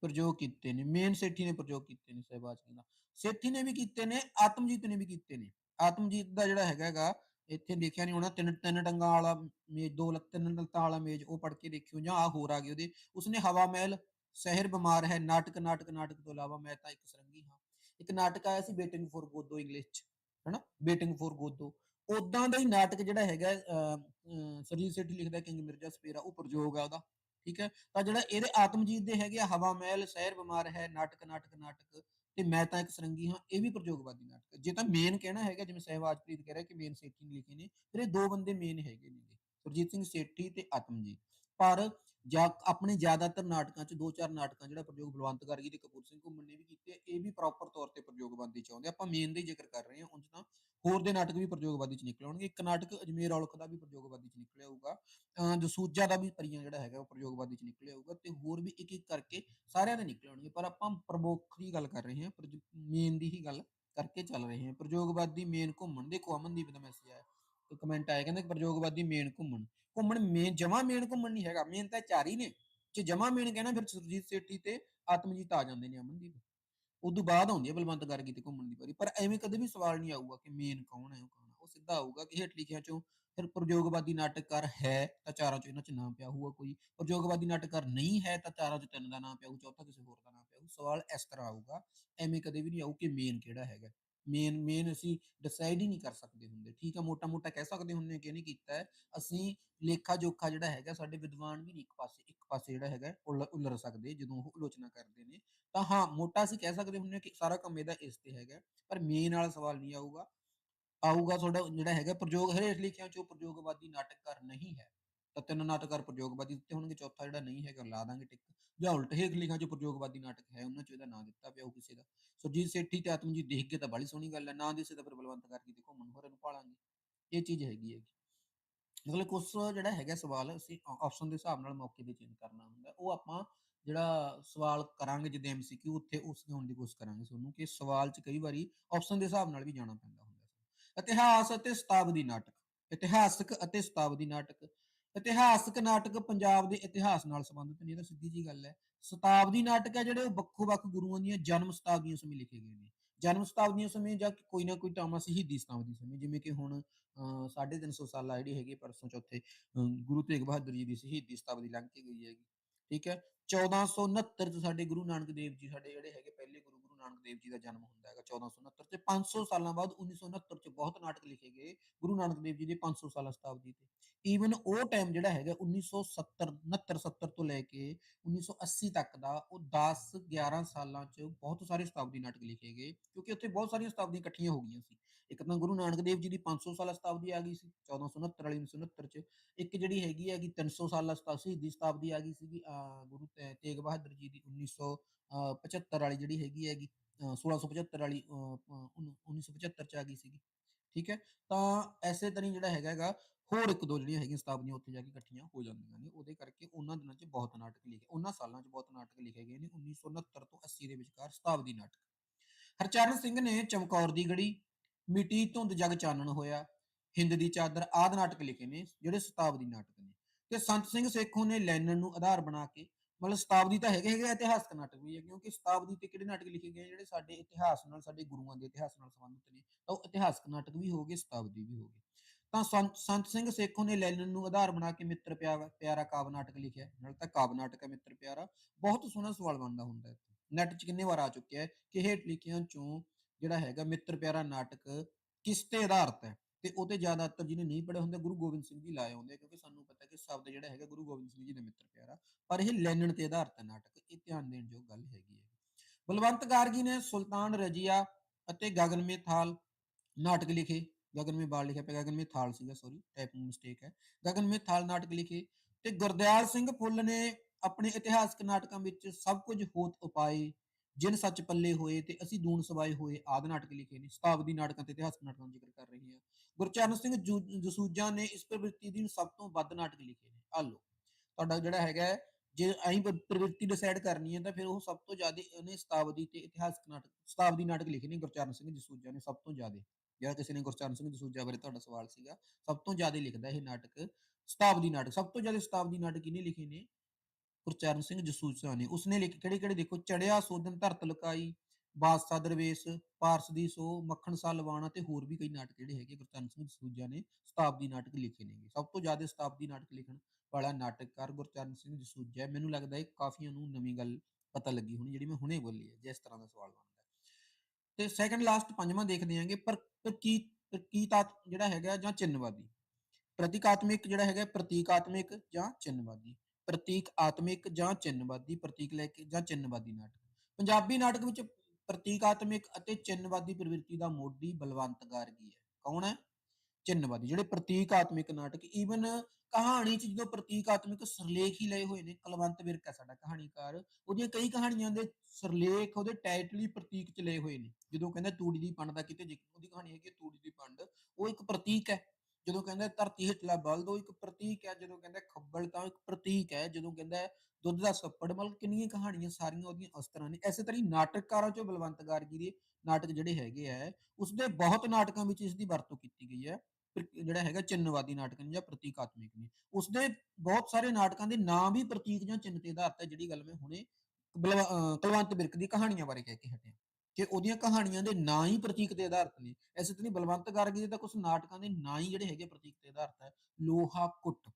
ਪ੍ਰਯੋਗ ਕੀਤੇ ਨੇ, ਮੇਨ ਸੇਠੀ ਨੇ ਪ੍ਰਯੋਗ ਕੀਤੇ ਨੇ, ਸਹਿਬਾਜ ਕਹਿੰਦਾ ਸੇਠੀ ਨੇ ਵੀ ਕੀਤੇ ਨੇ ਆਤਮਜੀਤ ਨੇ ਵੀ ਕੀਤੇ ਨੇ। ਆਤਮਜੀਤ ਦਾ ਜਿਹੜਾ ਹੈਗਾ ਹੈਗਾ ਇੱਥੇ ਲਿਖਿਆ ਨਹੀਂ ਹੋਣਾ ਤਿੰਨ ਤਿੰਨ ਟੰਗਾਂ ਵਾਲਾ ਮੇਜ਼ ਦੋ ਲੱਤ ਤਿੰਨ ਲੱਤਾਂ ਵਾਲਾ ਮੇਜ਼ ਉਹ ਪੜ੍ਹ ਕੇ ਦੇਖਿਓ ਜਾਂ ਆ ਹੋਰ ਆ ਗਏ ਉਹਦੇ। ਉਸਨੇ ਹਵਾ ਮਹਿਲ ਸ਼ਹਿਰ ਬਿਮਾਰ ਹੈ ਨਾਟਕ ਨਾਟਕ ਨਾਟਕ ਤੋਂ ਇਲਾਵਾ ਮੈਂ ਤਾਂ ਇੱਕ ਸਰੰਗੀ ਹਾਂ। ਇੱਕ ਨਾਟਕ ਆਇਆ ਸੀ ਵੇਟਿੰਗ ਫॉर ਗੋਦੋ ਇੰਗਲਿਸ਼ ਚ ਹਨਾ? Waiting for Godot. ਉਦਾਂ ਦਾ ਹੀ ਨਾਟਕ ਜਿਹੜਾ ਹੈਗਾ ਅਹ, ਅਹ, ਸਰਜੀਤ ਸੇਠੀ ਲਿਖਦਾ ਕਿੰਗ ਮਿਰਜ਼ਾ ਸਪੇਰਾ ਉਹ ਪ੍ਰਯੋਗ ਆ ਉਹਦਾ ਠੀਕ ਹੈ? ਤਾਂ ਜਿਹੜਾ ਇਹਦੇ ਆਤਮਜੀਤ ਦੇ ਹੈਗੇ ਆ ਹਵਾ ਮਹਿਲ ਸ਼ਹਿਰ ਬਿਮਾਰ ਹੈ ਨਾਟਕ ਨਾਟਕ ਨਾਟਕ ਤੇ ਮੈਂ ਤਾਂ ਇੱਕ ਸਰੰਗੀ ਹਾਂ ਇਹ ਵੀ ਪ੍ਰਯੋਗਵਾਦੀ ਨਾਟਕ ਜੇ ਤਾਂ ਮੇਨ ਕਹਿਣਾ ਹੈਗਾ ਜਿਵੇਂ ਸਹਿਵਾਜਪ੍ਰੀਤ ਕਹਿ ਰਿਹਾ ਕਿ ਮੇਨ ਸੇਠੀ ਨੇ ਲਿਖੇ ਨੇ ਫਿਰ ਇਹ ਦੋ ਬੰਦੇ ਮੇਨ ਹੈਗੇ ਨੇ ਗੇ, ਸੁਰਜੀਤ ਸਿੰਘ ਸੇਠੀ ਤੇ ਆਤਮਜੀਤ ਪਰ ਜਾਂ ਆਪਣੇ ਜ਼ਿਆਦਾਤਰ ਨਾਟਕਾਂ 'ਚ ਦੋ ਚਾਰ ਨਾਟਕਾਂ ਜਿਹੜਾ ਪ੍ਰਯੋਗ ਬਲਵੰਤ ਗਾਰਗੀ ਤੇ ਕਪੂਰ ਸਿੰਘ ਘੁੰਮਣ ਨੇ ਵੀ ਕੀਤੇ, ਇਹ ਵੀ ਪ੍ਰੋਪਰ ਤੌਰ ਤੇ ਪ੍ਰਯੋਗਵਾਦੀ ਚ ਆਪਾਂ ਮੇਨ ਦਾ ਹੀ ਜ਼ਿਕਰ ਕਰ ਰਹੇ ਹਾਂ, ਉਂਝ ਤਾਂ ਹੋਰ ਦੇ ਨਾਟਕ ਵੀ ਪ੍ਰਯੋਗਵਾਦੀ ਚ ਨਿਕਲ ਆਉਣਗੇ ਇੱਕ ਨਾਟਕ ਅਜਮੇਰ ਔਲਖ ਦਾ ਵੀ ਪ੍ਰਯੋਗਵਾਦੀ ਚ ਨਿਕਲਿਆ ਹੋਊਗਾ। ਦਸੂਜਾ ਦਾ ਵੀ ਪਰੀਆਂ ਜਿਹੜਾ ਹੈਗਾ ਉਹ ਪ੍ਰਯੋਗਵਾਦੀ ਚ ਨਿਕਲਿਆ ਹੋਊਗਾ ਤੇ ਹੋਰ ਵੀ ਇੱਕ ਇੱਕ ਕਰਕੇ ਸਾਰਿਆਂ ਦੇ ਨਿਕਲੇ ਹੋਣਗੇ। ਪਰ ਆਪਾਂ ਪ੍ਰਮੁੱਖ ਦੀ ਗੱਲ ਕਰ ਰਹੇ ਹਾਂ ਮੇਨ ਦੀ ਹੀ ਗੱਲ ਕਰਕੇ ਚੱਲ ਰਹੇ ਹਾਂ। ਪ੍ਰਯੋਗਵਾਦੀ ਮੇਨ ਘੁੰਮਣ ਦੇ ਅਮਨਦੀਪ ਦਾ ਮੈਸੇਜ ਆਇਆ। ਕਮੈਂਟ ਆਇਆ, ਕਹਿੰਦੇ ਪ੍ਰਯੋਗਵਾਦੀ ਮੇਨ ਘੁੰਮਣ। ਘੁੰਮਣ ਮੇਨ ਜਮਾ ਮੇਨ ਘੁੰਮਣ ਨਹੀਂ ਹੈਗਾ ਮੇਨ ਤਾਂ ਚਾਰ ਹੀ ਨੇ। ਜੇ ਜਮਾ ਮੇਨ ਕਹਿਣਾ, ਫਿਰ ਸੁਰਜੀਤ ਸੇਠੀ ਤੇ ਆਤਮਜੀਤ ਆ ਜਾਂਦੇ ਨੇ ਅਮਨਦੀਪ। ਉਦੋਂ ਬਾਅਦ ਆਉਂਦੀ ਹੈ ਬਲਵੰਤ ਗਾਰਗੀ ਤੇ ਘੁੰਮਣ ਦੀ ਵਾਰੀ, ਪਰ ਐਵੇਂ ਕਦੇ ਵੀ ਸਵਾਲ ਨਹੀਂ ਆਊਗਾ ਕਿ ਮੇਨ ਕੌਣ ਹੈ, ਉਹ ਕੌਣ ਉਹ ਸਿੱਧਾ ਆਊਗਾ ਕਿ ਹੇਠ ਲਿਖਿਆਂ ਚੋਂ ਫਿਰ ਪ੍ਰਯੋਗਵਾਦੀ ਨਾਟਕਕਾਰ ਹੈ ਤਾਂ ਚਾਰਾਂ ਚੋਂ ਇਹਨਾਂ ਚ ਨਾਮ ਪਿਆ ਹੋਊਗਾ ਕੋਈ। ਪ੍ਰਯੋਗਵਾਦੀ ਨਾਟਕਕਾਰ ਨਹੀਂ ਹੈ ਤਾਂ ਚਾਰਾਂ ਚੋਂ ਤਿੰਨ ਦਾ ਨਾਮ ਪਿਆ ਹੋਊ, ਚੌਥਾ ਕਿਸੇ ਹੋਰ ਦਾ ਨਾਮ ਪਿਆ ਹੋਊ। ਸਵਾਲ ਇਸ ਤਰ੍ਹਾਂ ਆਊਗਾ, ਐਵੇਂ ਕਦੇ ਵੀ ਨਹੀਂ ਆਊ ਕਿ ਮੇਨ ਕਿਹੜਾ ਹੈਗਾ। ਮੇਨ ਮੇਨ ਅਸੀਂ ਡਿਸਾਈਡ ਹੀ ਨਹੀਂ ਕਰ ਸਕਦੇ ਹੁੰਦੇ। ਠੀਕ ਆ ਮੋਟਾ ਮੋਟਾ ਕਹਿ ਸਕਦੇ ਹੁੰਦੇ ਕਿ ਨਹੀਂ ਕੀਤਾ ਹੈ। ਅਸੀਂ ਲੇਖਾ ਜੋਖਾ ਜਿਹੜਾ ਹੈਗਾ, ਸਾਡੇ ਵਿਦਵਾਨ ਵੀ ਨਹੀਂ ਇੱਕ ਪਾਸੇ ਇੱਕ ਪਾਸੇ ਜਿਹੜਾ ਹੈਗਾ, ਉਲ- ਉਲਰ ਸਕਦੇ ਜਦੋਂ ਉਹ ਆਲੋਚਨਾ ਕਰਦੇ ਨੇ। ਤਾਂ ਹਾਂ, ਮੋਟਾ ਅਸੀਂ ਕਹਿ ਸਕਦੇ ਹੁੰਦੇ ਹਾਂ ਕਿ ਸਾਰਾ ਕੰਮ ਇਹਦਾ ਇਸ ਤੇ ਹੈਗਾ, ਪਰ ਮੇਨ ਵਾਲਾ ਸਵਾਲ ਨਹੀਂ ਆਊਗਾ। ਆਊਗਾ ਤੁਹਾਡਾ ਜਿਹੜਾ ਹੈਗਾ ਪ੍ਰਯੋਗ, ਹਰੇਕ ਲਿਖਿਆਂ ਚੋਂ ਪ੍ਰਯੋਗਵਾਦੀ ਨਾਟਕਕਾਰ ਨਹੀਂ ਹੈ। ਤਾਂ ਤਿੰਨ ਨਾਟਕਕਾਰ ਪ੍ਰਯੋਗਵਾਦੀ ਦਿੱਤੇ ਹੋਣਗੇ, ਚੌਥਾ ਜਿਹੜਾ ਨਹੀਂ ਹੈਗਾ ਲਾ ਦਾਂਗੇ ਟਿਕ। ਜਾਂ ਉਲਟ ਹੇਠ ਲਿਖਾਂ ਚੋਂ ਪ੍ਰਯੋਗਵਾਦੀ ਨਾਟਕ ਹੈ, ਉਹਨਾਂ ਚੋਂ ਇਹਦਾ ਨਾਂ ਦਿੱਤਾ ਪਿਆ ਉਹ ਕਿਸੇ ਦਾ। ਸੁਰਜੀਤ ਸੇਠੀ ਤੇ ਆਤਮਜੀਤ ਦੇਖ ਕੇ ਤਾਂ ਬੜੀ ਸੋਹਣੀ ਗੱਲ ਹੈ। ਨਾਂ ਦਿਸੇ ਤਾਂ ਫਿਰ ਬਲਵੰਤ ਕਰਕੇ ਤੇ ਘੁੰਮਣ ਨੂੰ ਪਾਲਾਂਗੇ ਇਹ ਚੀਜ਼ ਹੈਗੀ ਹੈਗੀ। ਮਤਲਬ ਕੁਛ ਜਿਹੜਾ ਹੈਗਾ ਸਵਾਲ, ਅਸੀਂ ਆਪਸ਼ਨ ਦੇ ਹਿਸਾਬ ਨਾਲ ਮੌਕੇ ਤੇ ਚੇਂਜ ਕਰਨਾ ਹੁੰਦਾ। ਉਹ ਆਪਾਂ ਜਿਹੜਾ ਸਵਾਲ ਕਰਾਂਗੇ ਜਿੱਦਾਂ ਐਮਸੀਕਿਊ ਉੱਥੇ ਉਸ ਹੋਣ ਦੀ ਕੋਸ਼ਿਸ਼ ਕਰਾਂਗੇ ਤੁਹਾਨੂੰ ਕਿ ਸਵਾਲ 'ਚ ਕਈ ਵਾਰੀ ਆਪਸ਼ਨ ਦੇ ਹਿਸਾਬ ਨਾਲ ਵੀ ਜਾਣਾ ਪੈਂਦਾ ਹੁੰਦਾ। ਇਤਿਹਾਸ ਅਤੇ ਸ਼ਤਾਬਦੀ ਨਾਟਕ। ਇਤਿਹਾਸਕ ਅਤੇ ਸ਼ਤਾਬਦੀ ਨਾਟਕ। ਇਤਿਹਾਸਕ ਨਾਟਕ ਪੰਜਾਬ ਦੇ ਇਤਿਹਾਸ ਨਾਲ ਸੰਬੰਧਿਤ ਨੇ ਇਹ ਤਾਂ ਸਿੱਧੀ ਜੀ ਗੱਲ ਹੈ। ਸ਼ਤਾਬਦੀ ਨਾਟਕ ਹੈ ਜਿਹੜੇ ਉਹ ਵੱਖੋ-ਵੱਖ ਗੁਰੂਆਂ ਦੀਆਂ ਜਨਮ ਸ਼ਤਾਬਦੀਆਂ ਸਮੇਂ ਲਿਖੇ ਗਏ ਨੇ। ਜਨਮ ਸ਼ਤਾਬਦੀਆਂ ਸਮੇਂ ਜਾਂ ਕੋਈ ਨਾ ਕੋਈ ਟਾਮਾ ਸ਼ਹੀਦੀ ਸ਼ਤਾਬਦੀ ਸਮੇਂ ਜਿਵੇਂ ਕਿ ਹੁਣ ਅਹ, ਸਾਢੇ ਤਿੰਨ ਸੌ ਸਾਲਾ ਜਿਹੜੀ ਹੈਗੀ ਪਰਸੋਂ ਚੌਥੇ ਅਮ, ਗੁਰੂ ਤੇਗ ਬਹਾਦਰ ਜੀ ਦੀ ਸ਼ਹੀਦੀ ਸ਼ਤਾਬਦੀ ਲੰਘ ਕੇ ਗਈ ਹੈਗੀ। ਠੀਕ ਹੈ 1469 ਚ ਸਾਡੇ ਗੁਰੂ ਨਾਨਕ ਦੇਵ ਜੀ ਸਾਡੇ ਜਿਹੜੇ ਹੈਗੇ ਨਾਨਕ ਦੇਵ ਜੀ ਦਾ ਜਨਮ ਹੁੰਦਾ ਹੈਗਾ 1469 ਤੇ 500 ਸਾਲਾਂ ਬਾਅਦ 1969 ਚ ਬਹੁਤ ਨਾਟਕ ਲਿਖੇ ਗਏ ਗੁਰੂ ਨਾਨਕ ਦੇਵ ਜੀ ਦੇ 500 ਸਾਲਾ ਸ਼ਤਾਬਦੀ ਤੇ। ਈਵਨ ਉਹ ਟਾਈਮ ਜਿਹੜਾ ਹੈਗਾ 1970 69 70 ਤੋਂ ਲੈ ਕੇ 1980 ਤੱਕ ਦਾ ਉਹ 10 11 ਸਾਲਾਂ ਚ ਬਹੁਤ ਸਾਰੇ ਸ਼ਤਾਬਦੀ ਨਾਟਕ ਲਿਖੇ ਗਏ ਕਿਉਂਕਿ ਉੱਥੇ ਬਹੁਤ ਸਾਰੀਆਂ ਸ਼ਤਾਬਦੀਆਂ ਇਕੱਠੀਆਂ ਹੋ ਗਈਆਂ ਸੀ। ਇੱਕ ਤਾਂ ਗੁਰੂ ਨਾਨਕ ਦੇਵ ਜੀ ਦੀ 500 ਸਾਲਾ ਸ਼ਤਾਬਦੀ ਆ ਗਈ ਸੀ 1469 ਵਾਲੀ 1969 ਚ ਇੱਕ ਜਿਹੜੀ ਹੈਗੀ ਹੈਗੀ 300 ਸਾਲਾ ਸ਼ਤਾ- ਸ਼ਹੀਦੀ ਸ਼ਤਾਬਦੀ ਆ ਗਈ ਸੀਗੀ ਗੁਰੂ ਤੇਗ ਬਹਾਦਰ ਜੀ ਦੀ 1975 ਵਾਲੀ ਜਿਹੜੀ ਹੈਗੀ ਹੈਗੀ ਅਹ 1675 ਵਾਲੀ ਅਹ, ਅਹ, 1975 ਚ ਆ ਗਈ ਸੀਗੀ ਠੀਕ ਹੈ? ਤਾਂ ਐਸੇ ਤਰ੍ਹਾਂ ਜਿਹੜਾ ਹੈਗਾ ਹੈਗਾ ਹੋਰ ਇੱਕ ਦੋ ਜਿਹੜੀਆਂ ਹੈਗੀਆਂ ਸ਼ਤਾਬਦੀਆਂ ਉੱਥੇ ਜਾ ਕੇ ਇਕੱਠੀਆਂ ਹੋ ਜਾਂਦੀਆਂ ਨੇ ਉਹਦੇ ਕਰਕੇ ਉਹਨਾਂ ਦਿਨਾਂ 'ਚ ਬਹੁਤ ਨਾਟਕ ਲਿਖੇ ਉਹਨਾਂ ਸਾਲਾਂ 'ਚ ਬਹੁਤ ਨਾਟਕ ਲਿਖੇ ਗਏ ਨੇ 1969 ਤੋਂ 80 ਦੇ ਵਿਚਕਾਰ ਸ਼ਤਾਬਦੀ ਨਾਟਕ। ਹਰਚਰਨ ਸਿੰਘ ਨੇ ਚਮਕੌਰ ਦੀ ਗੜੀ ਮਿੱਟੀ, ਧੁੰਦ, ਜਗ ਚਾਨਣ ਹੋਇਆ, ਹਿੰਦ ਦੀ ਚਾਦਰ ਆਦ ਨਾਟਕ ਲਿਖੇ ਨੇ, ਜਿਹੜੇ ਸ਼ਤਾਬਦੀ ਨਾਟਕ ਨੇ। ਤੇ ਸੰਤ ਸਿੰਘ ਸੇਖੋਂ ਨੇ ਲੈਨਨ ਨੂੰ ਆਧਾਰ ਬਣਾ ਕੇ, ਮਤਲਬ ਸ਼ਤਾਬਦੀ ਤਾਂ ਹੈਗੇ ਹੈਗੇ ਇਤਿਹਾਸਕ ਨਾਟਕ ਵੀ ਹੈ ਕਿਉਂਕਿ ਸ਼ਤਾਬਦੀ ਤੇ ਕਿਹੜੇ ਨਾਟਕ ਲਿਖੇ ਗਏ ਜਿਹੜੇ ਸਾਡੇ ਇਤਿਹਾਸ ਨਾਲ, ਸਾਡੇ ਗੁਰੂਆਂ ਦੇ ਇਤਿਹਾਸ ਨਾਲ ਸੰਬੰਧਿਤ ਨੇ, ਤਾਂ ਉਹ ਇਤਿਹਾਸਕ ਨਾਟਕ ਵੀ ਹੋ ਗਏ, ਸ਼ਤਾਬਦੀ ਵੀ ਹੋ ਗਏ। ਤਾਂ ਸੰਤ ਸੰਤ ਸਿੰਘ ਸੇਖੋਂ ਨੇ ਲੈਨਨ ਨੂੰ ਆਧਾਰ ਬਣਾ ਕੇ ਮਿੱਤਰ ਪਿਆਰਾ ਪਿਆਰਾ ਕਾਵਿ ਨਾਟਕ ਲਿਖਿਆ, ਨਾਲ ਤਾਂ ਕਾਵਿ ਨਾਟਕ ਹੈ ਮਿੱਤਰ ਪਿਆਰਾ, ਬਹੁਤ ਸੋਹਣਾ ਸਵਾਲ ਬਣਦਾ ਹੁੰਦਾ ਹੈ ਨੈਟ 'ਚ ਕਿੰਨੇ ਵਾਰ ਆ ਚੁੱਕਿਆ ਹੈ ਕਿ ਹੇਠ ਲਿਖਿਆਂ ਚੋਂ ਜਿਹੜਾ ਹੈਗਾ ਮਿੱਤਰ ਪਿਆਰਾ ਨਾਟਕ ਕਿਸ ਤੇ ਆਧਾਰਿਤ ਹੈ? ਤੇ ਉਹਤੇ ਜ਼ਿਆਦਾਤਰ ਜਿਹਨੇ ਨਹੀਂ ਪੜ੍ਹੇ ਹੁੰਦੇ, ਗੁਰੂ ਗੋਬਿੰਦ ਸਿੰਘ ਜੀ ਲਾਏ ਹੁੰਦੇ ਕਿਉਂਕਿ ਸਾਨੂੰ ਪਤਾ ਕਿ ਸ਼ਬਦ ਜਿਹੜਾ ਹੈਗਾ ਗੁਰੂ ਗੋਬਿੰਦ ਸਿੰਘ ਜੀ ਦਾ ਮਿੱਤਰ ਪਿਆਰਾ, ਪਰ ਇਹ ਲੈਨਨ ਤੇ ਆਧਾਰਿਤ ਨਾਟਕ, ਇਹ ਧਿਆਨ ਦੇਣ ਯੋਗ ਗੱਲ ਹੈਗੀ ਹੈ। ਬਲਵੰਤ ਗਾਰਗੀ ਨੇ ਸੁਲਤਾਨ ਰਜੀਆ ਅਤੇ ਗਗਨਮੇ ਥਾਲ ਨਾਟਕ ਲਿਖੇ, ਗਗਨਮੇ ਬਾਲ ਲਿਖਿਆ ਪਿਆ, ਗਗਨਮੇ ਥਾਲ ਸੀਗਾ ਸੌਰੀ ਟਾਈਪਿੰਗ ਮਿਸਟੇਕ ਹੈ। ਗਗਨਮੇ ਥਾਲ ਨਾਟਕ ਲਿਖੇ ਤੇ ਗੁਰਦਿਆਲ ਸਿੰਘ ਫੁੱਲ ਨੇ ਆਪਣੇ ਇਤਿਹਾਸਕ ਨਾਟਕਾਂ ਵਿੱਚ ਸਭ ਕੁਝ ਹੋਤ ਉਪਾਏ ਜਿਨ ਸੱਚ ਪੱਲੇ ਹੋਏ ਤੇ ਅਸੀਂ ਦੂਣ ਸਵਾਏ ਹੋਏ, ਆਦ ਨਾਟਕ ਲਿਖੇ ਨੇ, ਸ਼ਤਾਬਦੀ ਨਾਟਕਾਂ ਤੇ ਇਤਿਹਾਸਕ ਨਾਟਕਾਂ ਦਾ ਜ਼ਿਕਰ ਕਰ ਰਹੇ ਹਾਂ। ਗੁਰਚਰਨ ਸਿੰਘ ਜਸੂਜਾ ਨੇ ਇਸ ਪ੍ਰਵਿਰਤੀ ਦੀ ਸਭ ਤੋਂ ਵੱਧ ਨਾਟਕ ਲਿਖੇ ਨੇ। ਆ ਲਓ, ਤੁਹਾਡਾ ਜਿਹੜਾ ਹੈਗਾ ਜੇ ਅਸੀਂ ਪ੍ਰਵਿਰਤੀ ਡਿਸਾਈਡ ਕਰਨੀ ਹੈ ਤਾਂ ਫਿਰ ਉਹ ਸਭ ਤੋਂ ਜ਼ਿਆਦਾ ਉਹਨੇ ਸ਼ਤਾਬਦੀ ਤੇ ਇਤਿਹਾਸਕ ਨਾਟਕ, ਸ਼ਤਾਬਦੀ ਨਾਟਕ ਲਿਖੇ ਨੇ ਗੁਰਚਰਨ ਸਿੰਘ ਜਸੂਜਾ ਨੇ ਸਭ ਤੋਂ ਜ਼ਿਆਦਾ। ਜਿਹੜਾ ਕਿਸੇ ਨੇ ਗੁਰਚਰਨ ਸਿੰਘ ਜਸੂਜਾ ਬਾਰੇ ਤੁਹਾਡਾ ਸਵਾਲ ਸੀਗਾ, ਸਭ ਤੋਂ ਜ਼ਿਆਦਾ ਲਿਖਦਾ ਇਹ ਨਾਟਕ, ਸ਼ਤਾਬਦੀ ਨਾਟਕ, ਸਭ ਤੋਂ ਜ਼ਿਆਦਾ ਸ਼ਤਾਬਦੀ ਨਾਟਕ ਕਿਹਨੇ ਲਿਖੇ ਨੇ? ਗੁਰਚਰਨ ਸਿੰਘ ਜਸੂਜਾ ਨੇ, ਉਸਨੇ ਲਿਖ ਕਿਹੜੇ ਕਿਹੜੇ ਦੇਖੋ ਚੜਿਆ ਸੋਧਨ, ਧਰਤ ਲੁਕਾਈ, ਬਾਦਸ਼ਾਹ ਦਰਵੇਸ਼, ਪਾਰਸ ਦੀ ਸੋ ਮੱਖਣ ਸਾ ਲਵਾਣਾ ਤੇ ਹੋਰ ਵੀ ਕਈ ਨਾਟਕ ਜਿਹੜੇ ਹੈਗੇ ਗੁਰਚਰਨ ਸਿੰਘ ਜਸੂਜਾ ਨੇ ਸ਼ਤਾਬਦੀ ਨਾਟਕ ਲਿਖੇ ਨੇਗੇ। ਸਭ ਤੋਂ ਜ਼ਿਆਦਾ ਸ਼ਤਾਬਦੀ ਨਾਟਕ ਲਿਖਣ ਵਾਲਾ ਨਾਟਕਕਾਰ ਗੁਰਚਰਨ ਸਿੰਘ ਜਸੂਜਾ ਮੈਨੂੰ ਲੱਗਦਾ ਹੈ ਕਾਫੀਆਂ ਨੂੰ ਨਵੀਂ ਗੱਲ ਪਤਾ ਲੱਗੀ ਹੋਣੀ, ਜਿਹੜੀ ਮੈਂ ਹੁਣੇ ਬੋਲੀ ਹੈ ਜਿਸ ਤਰ੍ਹਾਂ ਦਾ ਸਵਾਲ ਬਣਦਾ ਤੇ ਸੈਕੰਡ ਲਾਸਟ ਪੰਜਵਾਂ ਦੇਖਦੇ ਆਂਗੇ ਪਰ ਪ੍ਰਕੀ ਪ੍ਰਕੀਤਾਤ ਜਿਹੜਾ ਹੈਗਾ ਜਾਂ ਚਿੰਨਵਾਦੀ ਪ੍ਰਤੀਕਾਤਮਿਕ ਜਿਹੜਾ ਹੈਗਾ, ਪ੍ਰਤੀਕਾਤਮਿਕ ਜਾਂ ਚਿੰਨਵਾਦੀ ਪ੍ਰਤੀਕ ਆਤਮਿਕ ਜਾਂ ਚਿੰਨਵਾਦੀ ਪ੍ਰਤੀਕ ਲੈ ਕੇ ਜਾਂ ਚਿੰਨਵਾਦੀ ਨਾਟਕ। ਪੰਜਾਬੀ ਨਾਟਕ ਵਿੱਚ ਪ੍ਰਤੀਕਾਤਮਿਕ ਅਤੇ ਚਿੰਨਵਾਦੀ ਪ੍ਰਵਿਰਤੀ ਦਾ ਮੋਢੀ ਬਲਵੰਤ ਗਾਰਗੀ ਹੈ। ਕੌਣ ਹੈ? ਚਿੰਨਵਾਦੀ ਜਿਹੜੇ ਪ੍ਰਤੀਕਾਤਮਿਕ ਨਾਟਕ ਈਵਨ ਕਹਾਣੀ 'ਚ ਜਦੋਂ ਪ੍ਰਤੀਕਾਤਮਿਕ ਸਿਰਲੇਖ ਹੀ ਲਏ ਹੋਏ ਨੇ, ਕਲਵੰਤ ਵਿਰਕ ਹੈ ਸਾਡਾ ਕਹਾਣੀਕਾਰ, ਉਹਦੀਆਂ ਕਈ ਕਹਾਣੀਆਂ ਦੇ ਸਿਰਲੇਖ ਉਹਦੇ ਟਾਈਟਲ ਹੀ ਪ੍ਰਤੀਕ 'ਚ ਲਏ ਹੋਏ ਨੇ। ਜਦੋਂ ਕਹਿੰਦਾ ਤੂੜੀ ਦੀ ਪੰਡ ਦਾ ਕਿਤੇ ਉਹਦੀ ਕਹਾਣੀ ਹੈਗੀ ਤੂੜੀ ਦੀ ਪੰਡ, ਉਹ ਇੱਕ ਪ੍ਰਤੀਕ ਹੈ। ਜਦੋਂ ਕਹਿੰਦਾ ਧਰਤੀ ਹੇਠਲਾ ਬਲਦ, ਉਹ ਇੱਕ ਪ੍ਰਤੀਕ ਹੈ। ਜਦੋਂ ਕਹਿੰਦਾ ਖੱਬਲ, ਤਾਂ ਇੱਕ ਪ੍ਰਤੀਕ ਹੈ। ਜਦੋਂ ਕਹਿੰਦਾ ਦੁੱਧ ਦਾ ਸੱਪੜ, ਮਤਲਬ ਕਿੰਨੀਆਂ ਕਹਾਣੀਆਂ ਸਾਰੀਆਂ ਉਹਦੀਆਂ ਉਸ ਤਰ੍ਹਾਂ ਨੇ। ਐਸੇ ਤਰ੍ਹਾਂ ਹੀ ਨਾਟਕਕਾਰਾਂ ਚੋਂ ਬਲਵੰਤ ਗਾਰਗੀ ਦੇ ਨਾਟਕ ਜਿਹੜੇ ਹੈਗੇ ਆ, ਉਸਦੇ ਬਹੁਤ ਨਾਟਕਾਂ ਵਿੱਚ ਇਸ ਦੀ ਵਰਤੋਂ ਕੀਤੀ ਗਈ ਹੈ। ਪ੍ਰ- ਜਿਹੜਾ ਹੈਗਾ ਚਿੰਨਵਾਦੀ ਨਾਟਕ ਨੇ ਜਾਂ ਪ੍ਰਤੀਕਾਤਮਿਕ ਨੇ। ਉਸਦੇ ਬਹੁਤ ਸਾਰੇ ਨਾਟਕਾਂ ਦੇ ਨਾਂ ਵੀ ਪ੍ਰਤੀਕ ਜਾਂ ਚਿੰਨ੍ਹ ਤੇ ਆਧਾਰਿਤ ਹੈ, ਜਿਹੜੀ ਗੱਲ ਮੈਂ ਹੁਣੇ ਬਲਵ- ਕੁਲਵੰਤ ਬਿਰਕ ਦੀ ਕਹਾਣੀਆਂ ਬਾਰੇ ਕਹਿ ਕੇ ਹਟਿਆ। ਕਿ ਉਹਦੀਆਂ ਕਹਾਣੀਆਂ ਦੇ ਨਾਂ ਹੀ ਪ੍ਰਤੀਕ ਤੇ ਆਧਾਰਿਤ ਨੇ। ਐਸੇ ਤਰ੍ਹਾਂ ਬਲਵੰਤ ਗਾਰਗੀ ਦੇ ਤਾਂ ਕੁਝ ਨਾਟਕਾਂ ਦੇ ਨਾਂ ਹੀ ਜਿਹੜੇ ਹੈਗੇ ਪ੍ਰਤੀਕ ਤੇ ਆਧਾਰਿਤ ਹੈ। ਲੋਹਾ ਕੁੱਟ,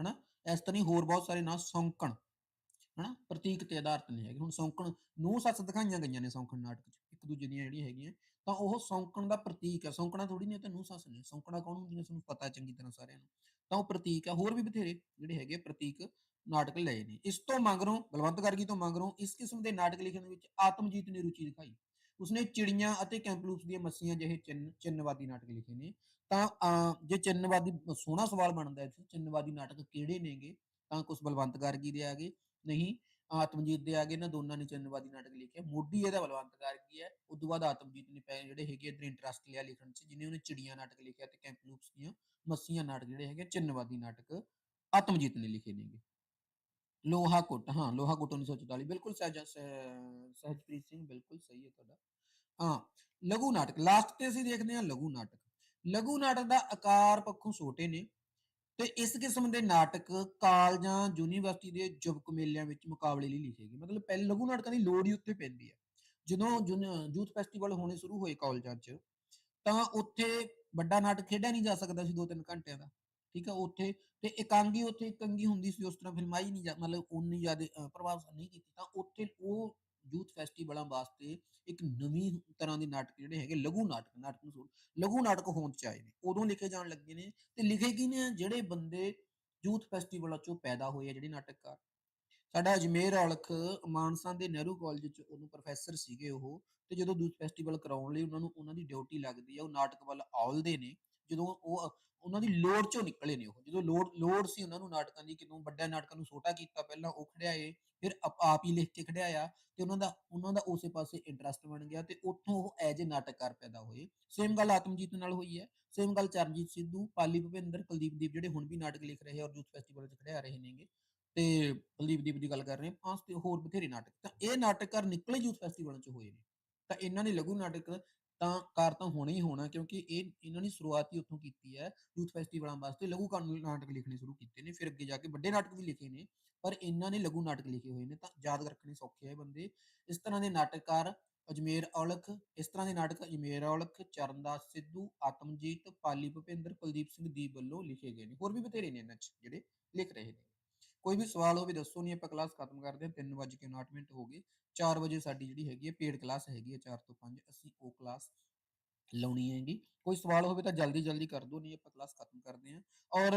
ਹਨਾ? ਇਸ ਤਰ੍ਹਾਂ ਹੀ ਹੋਰ ਬਹੁਤ ਸਾਰੇ ਨਾਂ, ਸੌਂਕਣ, ਹਨਾ? ਪ੍ਰਤੀਕ ਤੇ ਆਧਾਰਿਤ ਨੇ ਹੈਗੇ। ਹੁਣ ਸੌਂਕਣ, ਨੂੰ ਸੱਚ ਦਿਖਾਈਆਂ ਗਈਆਂ ਨੇ ਸੌਂਕਣ ਨਾਟਕ 'ਚ, ਇੱਕ ਦੂਜੇ ਦੀਆਂ ਜਿਹੜੀਆਂ ਹੈਗੀਆਂ, ਤਾਂ ਉਹ ਸੌਂਕਣ ਦਾ ਪ੍ਰਤੀਕ ਹੈ। ਸੌਂਕਣਾ ਥੋੜੀ ਨਹੀਂ ਤਾਂ ਨੂੰ ਸੱਸ ਨੇ। ਸੌਂਕਣਾ ਕੌਣ ਹੁੰਦੀਆਂ ਤੁਹਾਨੂੰ ਪਤਾ ਚੰਗੀ ਤਰ੍ਹਾਂ ਸਾਰਿਆਂ ਨੂੰ। ਤਾਂ ਉਹ ਪ੍ਰਤੀਕ ਹੈ। ਹੋਰ ਵੀ ਬਥੇਰੇ ਜਿਹੜੇ ਹੈਗੇ ਪ੍ਰਤੀਕ ਨਾਟਕ ਲਏ ਨੇ। ਇਸ ਤੋਂ ਮਗਰੋਂ ਬਲਵੰਤ ਗਾਰਗੀ ਤੋਂ ਮਗਰੋਂ ਇਸ ਕਿਸਮ ਦੇ ਨਾਟਕ ਲਿਖਣ ਵਿੱਚ ਆਤਮਜੀਤ ਨੇ ਰੁਚੀ ਦਿਖਾਈ। ਉਸਨੇ ਚਿੜੀਆਂ ਅਤੇ ਕੈਂਪਲੂਪਸ ਦੀਆਂ ਮੱਸੀਆਂ ਜਿਹੇ ਚਿੰਨ, ਚਿੰਨਵਾਦੀ ਨਾਟਕ ਲਿਖੇ ਨੇ। ਤਾਂ ਜੇ ਚਿੰਨਵਾਦੀ ਸੋਹਣਾ ਸਵਾਲ ਬਣਦਾ ਇੱਥੇ, ਚਿੰਨਵਾਦੀ ਨਾਟਕ ਕਿਹੜੇ ਨੇਗੇ? ਤਾਂ ਕੁਝ ਬਲਵੰਤ ਗਾਰਗੀ ਦੇ ਆ ਗਏ। ਨਹੀਂ ਆਤਮਜੀਤ ਦੇ ਆ ਗਏ ਨਾ, ਦੋਨਾਂ ਨੇ ਚਿੰਨਵਾਦੀ ਨਾਟਕ ਲਿਖਿਆ ਮੋਢੀ ਇਹਦਾ ਬਲਵੰਤ ਗਾਰਗੀ ਹੈ। ਉਸ ਤੋਂ ਬਾਅਦ ਆਤਮਜੀਤ ਨੇ ਪੈ ਜਿਹੜੇ ਹੈਗੇ ਇਧਰ ਇੰਟਰਸਟ ਲਿਆ ਲਿਖਣ 'ਚ ਜਿਹਨੇ ਉਹਨੇ ਚਿੜੀਆਂ ਨਾਟਕ ਲਿਖਿਆ ਤੇ ਕੈਂਪਲੂਪਸ ਦੀਆਂ ਮੱਸੀਆਂ ਨਾਟਕ ਜਿਹੜੇ ਹੈਗੇ ਚਿੰਨਵਾਦੀ ਨਾਟਕ ਆਤਮਜੀਤ ਨੇ ਲਿਖੇ ਨੇਗੇ। ਲੋਹਾ ਕੁੱਟ ਹਾਂ ਲੋਹਾ ਕੁੱਟ 1944 ਬਿਲਕੁਲ ਸਹਿਜ ਸਹਿਜਪ੍ਰੀਤ ਸਿੰਘ ਬਿਲਕੁਲ ਸਹੀ ਹੈ ਤੁਹਾਡਾ ਹਾਂ ਲਘੂ ਨਾਟਕ ਲਾਸਟ ਤੇ ਅਸੀਂ ਦੇਖਦੇ ਹਾਂ ਲਘੂ ਨਾਟਕ ਲਘੂ ਨਾਟਕ ਦਾ ਆਕਾਰ ਪੱਖੋਂ ਛੋਟੇ ਨੇ ਤੇ ਇਸ ਕਿਸਮ ਦੇ ਨਾਟਕ ਕਾਲਜਾਂ ਯੂਨੀਵਰਸਿਟੀ ਦੇ ਯੁਵਕ ਮੇਲਿਆਂ ਵਿੱਚ ਮੁਕਾਬਲੇ ਲਈ ਲਿਖੇ ਗਏ ਮਤਲਬ ਪਹਿਲੇ ਲਘੂ ਨਾਟਕਾਂ ਦੀ ਲੋੜ ਹੀ ਉੱਤੇ ਪੈਂਦੀ ਹੈ ਜਦੋਂ ਯੂਥ ਫੈਸਟੀਵਲ ਹੋਣੇ ਸ਼ੁਰੂ ਹੋਏ ਕਾਲਜਾਂ 'ਚ ਤਾਂ ਉੱਥੇ ਵੱਡਾ ਨਾਟਕ ਖੇਡਿਆ ਨਹੀਂ ਜਾ ਸਕਦਾ ਸੀ 2-3 ਘੰਟਿਆਂ ਦਾ ਠੀਕ ਹੈ ਉੱਥੇ, ਤੇ ਇਕਾਂਗੀ ਉੱਥੇ ਇਕੰਗੀ ਹੁੰਦੀ ਸੀ, ਉਸ ਤਰ੍ਹਾਂ ਫਿਲਮਾਈ ਨਹੀਂ ਮਤਲਬ ਉਨੀ ਜ਼ਿਆਦਾ ਪ੍ਰਭਾਵ ਨਹੀਂ ਕੀਤੀ। ਤਾਂ ਉੱਥੇ ਉਹ ਯੂਥ ਫੈਸਟੀਵਲਾਂ ਵਾਸਤੇ ਇੱਕ ਨਵੀਂ ਤਰ੍ਹਾਂ ਦੇ ਨਾਟਕ ਜਿਹੜੇ ਹੈਗੇ, ਲਘੂ ਨਾਟਕ ਨਾਟਕ ਨੂੰ ਲਘੂ ਨਾਟਕ ਹੋਂਦ ਚ ਨੇ। ਉਦੋਂ ਲਿਖੇ ਜਾਣ ਲੱਗੇ ਨੇ ਤੇ ਲਿਖੇ ਕੀ ਨੇ? ਜਿਹੜੇ ਬੰਦੇ ਯੂਥ ਫੈਸਟੀਵਲਾਂ ਚੋਂ ਪੈਦਾ ਹੋਏ ਆ, ਜਿਹੜੇ ਨਾਟਕਕਾਰ। ਸਾਡਾ ਅਜਮੇਰ ਔਲਖ ਮਾਨਸਾ ਦੇ ਨਹਿਰੂ ਕਾਲਜ ਚ ਉਹਨੂੰ ਪ੍ਰੋਫੈਸਰ ਸੀਗੇ ਉਹ, ਤੇ ਜਦੋਂ ਯੂਥ ਫੈਸਟੀਵਲ ਕਰਾਉਣ ਲਈ ਉਹਨਾਂ ਨੂੰ, ਉਹਨਾਂ ਦੀ ਡਿਊਟੀ ਲੱਗਦੀ ਆ, ਉਹ ਨਾਟਕ ਵੱਲ ਆਉਲਦੇ ਨੇ। ਜਦੋਂ ਉਹ ਉਹਨਾਂ ਦੀ ਲੋੜ ਚੋਂ ਨਿਕਲੇ ਨੇ ਉਹ। ਜਦੋਂ ਲੋੜ ਲੋੜ ਸੀ ਉਹਨਾਂ ਨੂੰ ਨਾਟਕਾਂ ਦੀ, ਕਿਦੋਂ ਵੱਡਿਆਂ ਨਾਟਕਾਂ ਨੂੰ ਛੋਟਾ ਕੀਤਾ, ਪਹਿਲਾਂ ਉਹ ਖੜਿਆਏ ਫਿਰ ਆਪ ਹੀ ਲਿਖ ਕੇ ਖੜਿਆਇਆ ਤੇ ਉਹਨਾਂ ਦਾ ਉਹਨਾਂ ਦਾ ਉਸੇ ਪਾਸੇ ਇੰਟਰਸਟ ਬਣ ਗਿਆ ਤੇ ਉੱਥੋਂ ਉਹ ਐਜ ਏ ਨਾਟਕਕਾਰ ਪੈਦਾ ਹੋਏ। ਸੇਮ ਗੱਲ ਆਤਮਜੀਤ ਨਾਲ ਹੋਈ ਹੈ ਸੇਮ ਗੱਲ ਚਰਨਜੀਤ ਸਿੱਧੂ, ਪਾਲੀ ਭੁਪਿੰਦਰ, ਕੁਲਦੀਪ ਦੀਪ ਜਿਹੜੇ ਹੁਣ ਵੀ ਨਾਟਕ ਲਿਖ ਰਹੇ ਔਰ ਯੂਥ ਫੈਸਟੀਵਲ 'ਚ ਖੜਿਆ ਰਹੇ ਨੇਗੇ ਤੇ ਕੁਲਦੀਪ ਦੀਪ ਦੀ ਗੱਲ ਕਰ ਰਹੇ ਹਾਂ ਪਾਂਚ ਤੇ ਹੋਰ ਬਥੇਰੇ ਨਾਟਕ। ਤਾਂ ਇਹ ਨਾਟਕਕਾਰ ਨਿਕਲੇ ਯੂਥ ਫੈਸਟੀਵਲ 'ਚ ਹੋਏ ਨੇ। ਤਾਂ ਇਹਨਾਂ ਨੇ ਲਘੂ ਨਾਟਕ ਤਾਂ ਕਾਰ ਤਾਂ ਹੋਣਾ ਹੀ ਹੋਣਾ ਕਿਉਂਕਿ ਇਹ ਇਹਨਾਂ ਨੇ ਸ਼ੁਰੂਆਤ ਹੀ ਉੱਥੋਂ ਕੀਤੀ ਹੈ, ਯੂਥ ਫੈਸਟੀਵਲਾਂ ਵਾਸਤੇ ਲਘੂ ਕਾਨ ਨਾਟਕ ਲਿਖਣੇ ਸ਼ੁਰੂ ਕੀਤੇ ਨੇ, ਫਿਰ ਅੱਗੇ ਜਾ ਕੇ ਵੱਡੇ ਨਾਟਕ ਵੀ ਲਿਖੇ ਨੇ, ਪਰ ਇਹਨਾਂ ਨੇ ਲਘੂ ਨਾਟਕ ਲਿਖੇ ਹੋਏ ਨੇ ਤਾਂ ਯਾਦ ਰੱਖਣੇ ਸੌਖੇ ਹੈ ਬੰਦੇ। ਇਸ ਤਰ੍ਹਾਂ ਦੇ ਨਾਟਕਕਾਰ ਅਜਮੇਰ ਔਲਖ, ਇਸ ਤਰ੍ਹਾਂ ਦੇ ਨਾਟਕ ਅਜਮੇਰ ਔਲਖ, ਚਰਨਦਾਸ ਸਿੱਧੂ, ਆਤਮਜੀਤ, ਪਾਲੀ ਭੁਪਿੰਦਰ, ਕੁਲਦੀਪ ਸਿੰਘ ਦੀਪ ਵੱਲੋਂ ਲਿਖੇ ਗਏ ਨੇ। ਹੋਰ ਵੀ ਬਥੇਰੇ ਨੇ ਇਹਨਾਂ 'ਚ ਜਿਹੜੇ ਲਿਖ ਰਹੇ ਨੇ। ਕੋਈ ਵੀ ਸਵਾਲ ਹੋਵੇ ਦੱਸੋ ਨਹੀਂ ਆਪਾਂ ਕਲਾਸ ਖਤਮ ਕਰਦੇ ਹਾਂ 3:09 ਮਿੰਟ ਹੋ ਗਏ। 4 ਵਜੇ ਸਾਡੀ ਜਿਹੜੀ ਹੈਗੀ ਹੈ ਪੇਡ ਕਲਾਸ ਹੈਗੀ ਹੈ 4 ਤੋਂ 5 ਅਸੀਂ ਉਹ ਕਲਾਸ ਲਾਉਣੀ ਹੈਗੀ। ਕੋਈ ਸਵਾਲ ਹੋਵੇ ਤਾਂ ਜਲਦੀ ਜਲਦੀ ਕਰ ਦਿਓ, ਨਹੀਂ ਆਪਾਂ ਕਲਾਸ ਖਤਮ ਕਰਦੇ ਹਾਂ। ਔਰ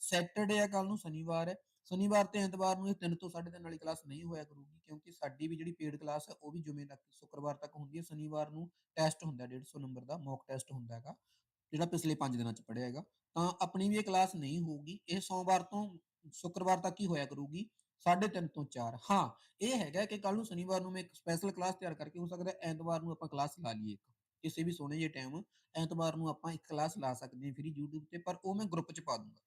ਸੈਟਰਡੇ ਆ ਕੱਲ ਨੂੰ ਸ਼ਨੀਵਾਰ ਹੈ। ਸ਼ਨੀਵਾਰ ਤੇ ਐਤਵਾਰ ਨੂੰ ਇਹ 3 ਤੋਂ 3:30 ਵਾਲੀ ਕਲਾਸ ਨਹੀਂ ਹੋਇਆ ਕਰੂਗੀ, ਕਿਉਂਕਿ ਸਾਡੀ ਵੀ ਜਿਹੜੀ ਪੇਡ ਕਲਾਸ ਹੈ, ਉਹ ਵੀ ਜੁਮੇ ਤੱਕ ਸ਼ੁੱਕਰਵਾਰ ਤੱਕ ਹੁੰਦੀ ਹੈ। ਸ਼ਨੀਵਾਰ ਨੂੰ ਟੈਸਟ ਹੁੰਦਾ 150 ਨੰਬਰ ਦਾ ਮੌਕ ਟੈਸਟ ਹੁੰਦਾ ਹੈਗਾ, ਜਿਹੜਾ ਪਿਛਲੇ 5 ਦਿਨਾਂ ਚ ਪੜਿਆ ਹੈਗਾ। ਤਾਂ ਆਪਣੀ ਵੀ ਇਹ ਕਲਾਸ ਨਹੀਂ ਹੋਊਗੀ। ਇਹ ਸੋਮਵਾਰ ਤੋਂ ਸ਼ੁੱਕਰਵਾਰ ਤੱਕ ਹੀ ਹੋਇਆ ਕਰੂਗੀ 3:30 ਤੋਂ 4 ਹਾਂ, ਇਹ ਹੈਗਾ ਕਿ ਕੱਲ ਨੂੰ ਸ਼ਨੀਵਾਰ ਨੂੰ ਮੈਂ ਇੱਕ ਸਪੈਸ਼ਲ ਕਲਾਸ ਤਿਆਰ ਕਰਕੇ, ਹੋ ਸਕਦਾ ਐਤਵਾਰ ਨੂੰ ਆਪਾਂ ਕਲਾਸ ਲਾ ਲਈਏ ਇੱਕ। ਕਿਸੇ ਵੀ ਸੋਹਣੇ ਜਿਹੇ ਟਾਈਮ ਐਤਵਾਰ ਨੂੰ ਆਪਾਂ ਇੱਕ ਕਲਾਸ ਲਾ ਸਕਦੇ ਹਾਂ ਫ੍ਰੀ YouTube ਤੇ, ਪਰ ਉਹ ਮੈਂ ਗਰੁੱਪ 'ਚ ਪਾ ਦੂੰਗਾ।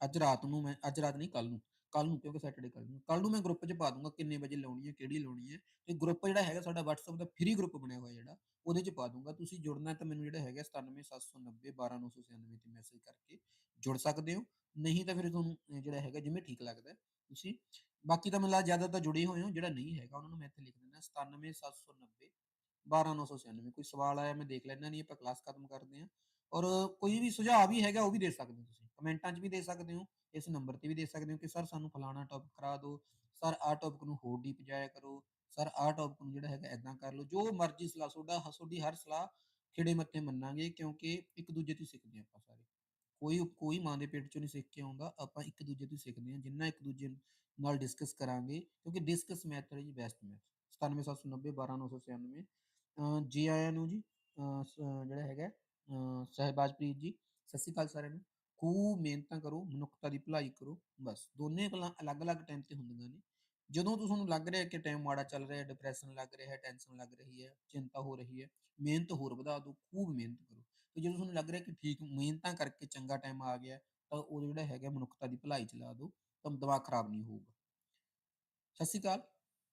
ਅੱਜ ਰਾਤ ਨੂੰ ਮੈਂ, ਅੱਜ ਰਾਤ ਨਹੀਂ ਕੱਲ ਨੂੰ। ਕੱਲ ਨੂੰ ਕਿਉਂਕਿ ਸੈਟਰਡੇ ਕੱਲ ਨੂੰ ਕੱਲ ਨੂੰ ਮੈਂ ਗਰੁੱਪ 'ਚ ਪਾ ਦੂੰਗਾ ਕਿੰਨੇ ਵਜੇ ਲਾਉਣੀ ਹੈ, ਕਿਹੜੀ ਲਾਉਣੀ ਹੈ, ਤੇ ਗਰੁੱਪ ਜਿਹੜਾ ਹੈਗਾ ਸਾਡਾ WhatsApp ਦਾ ਫ੍ਰੀ ਗਰੁੱਪ ਬਣਿਆ ਹੋਇਆ ਜਿਹੜਾ, ਉਹਦੇ 'ਚ ਪਾ ਦੂੰਗਾ। ਤੁਸੀਂ ਜੁੜਨਾ ਤਾਂ ਮੈਨੂੰ ਜਿਹੜਾ ਹੈਗਾ 97790 12996 ਤੇ ਮੈਸੇਜ ਕਰਕੇ ਜੁੜ ਸਕਦੇ ਹੋ। ਨਹੀਂ ਤਾਂ ਫਿਰ ਤੁਹਾਨੂੰ ਜਿਹੜਾ ਹੈਗਾ ਜਿਵੇਂ ਠੀਕ ਲੱਗਦਾ ਤੁਸੀਂ ਬਾਕੀ ਤਾਂ ਮੈਨੂੰ ਜ਼ਿਆਦਾ ਤਾਂ ਜੁੜੇ ਹੋਏ ਹੋ, ਜਿਹੜਾ ਨਹੀਂ ਹੈਗਾ ਉਹਨਾਂ ਨੂੰ ਮੈਂ ਇੱਥੇ ਲਿਖ ਦਿੰਦਾ 97790 12996 ਕੋਈ ਸਵਾਲ ਆਇਆ ਮੈਂ ਦੇਖ ਲੈਣਾ ਨਹੀਂ ਆਪਾਂ ਕਲਾਸ ਖਤਮ ਕਰਦੇ ਹਾਂ। ਔਰ ਕੋਈ ਵੀ ਸੁਝਾਅ ਵੀ ਹੈਗਾ ਉਹ ਵੀ ਦੇ ਸਕਦੇ ਹੋ ਤੁਸੀਂ। ਕਮੈਂਟਾਂ 'ਚ ਵੀ ਦੇ ਸਕਦੇ ਹੋ, ਇਸ ਨੰਬਰ ਤੇ ਵੀ ਦੇ ਸਕਦੇ ਹੋ ਕਿ ਸਰ ਸਾਨੂੰ ਫਲਾਣਾ ਟੌਪਿਕ ਕਰਾ ਦਿਓ, ਸਰ ਆਹ ਟੌਪਿਕ ਨੂੰ ਹੋਰ ਡੀਪ ਜਾਇਆ ਕਰੋ, ਸਰ ਆਹ ਟੌਪਿਕ ਨੂੰ ਜਿਹੜਾ ਹੈਗਾ ਐਦਾਂ ਕਰ ਲਓ, ਜੋ ਮਰਜ਼ੀ ਸਲਾਹ ਤੁਹਾਡਾ ਤੁਹਾਡੀ ਹਰ ਸਲਾਹ ਖਿੜੇ ਮੱਥੇ ਮੰਨਾਂਗੇ ਕਿਉਂਕਿ ਇੱਕ ਦੂਜੇ ਤੋਂ ਹੀ ਸਿੱਖਦੇ ਹਾਂ ਆਪਾਂ ਸਾਰੇ। ਕੋਈ ਕੋਈ ਮਾਂ ਦੇ ਪੇਟ ਚੋਂ ਨਹੀਂ ਸਿੱਖ ਕੇ ਆਉਂਦਾ, ਆਪਾਂ ਇੱਕ ਦੂਜੇ ਤੋਂ ਹੀ ਸਿੱਖਦੇ ਹਾਂ, ਜਿੰਨਾ ਇੱਕ ਦੂਜੇ ਨਾਲ ਡਿਸਕਸ ਕਰਾਂਗੇ ਕਿਉਂਕਿ discuss method is best method 97790 12996 ਅਹ ਜੀ ਆਇਆਂ ਨੂੰ ਜੀ ਜਿਹੜਾ ਹੈਗਾ ਸਹਿਬਾਜਪ੍ਰੀਤ ਜੀ ਸਤਿ ਸ਼੍ਰੀ ਅਕਾਲ ਸਾਰਿਆਂ ਨੂੰ ਖੂਬ ਮਿਹਨਤਾਂ ਕਰੋ ਮਨੁੱਖਤਾ ਦੀ ਭਲਾਈ ਕਰੋ ਬਸ ਦੋਨੇ ਗੱਲਾਂ ਅਲੱਗ-ਅਲੱਗ ਟਾਈਮ ਤੇ ਹੁੰਦੀਆਂ ਨੇ ਜਦੋਂ ਤੋਂ ਤੁਹਾਨੂੰ ਲੱਗ ਰਿਹਾ ਕਿ ਟਾਈਮ ਮਾੜਾ ਚੱਲ ਰਿਹਾ ਹੈ ਡਿਪਰੈਸ਼ਨ ਲੱਗ ਰਿਹਾ ਹੈ ਟੈਨਸ਼ਨ ਲੱਗ ਰਹੀ ਹੈ ਚਿੰਤਾ ਹੋ ਰਹੀ ਹੈ ਮਿਹਨਤ ਹੋਰ ਵਧਾ ਦਿਓ ਖੂਬ ਮਿਹਨਤ ਕਰੋ ਤੇ ਜਦੋਂ ਤੁਹਾਨੂੰ ਲੱਗ ਰਿਹਾ ਕਿ ਠੀਕ ਮਿਹਨਤਾਂ ਕਰਕੇ ਚੰਗਾ ਟਾਈਮ ਆ ਗਿਆ ਤਾਂ ਉਹ ਜਿਹੜਾ ਹੈਗਾ ਮਨੁੱਖਤਾ ਦੀ ਭਲਾਈ ਚਲਾ ਲਾ ਦਿਓ ਤਾਂ ਦਿਮਾਗ ਖਰਾਬ ਨਹੀਂ ਹੋਊਗਾ ਸਤਿ ਸ਼੍ਰੀ ਅਕਾਲ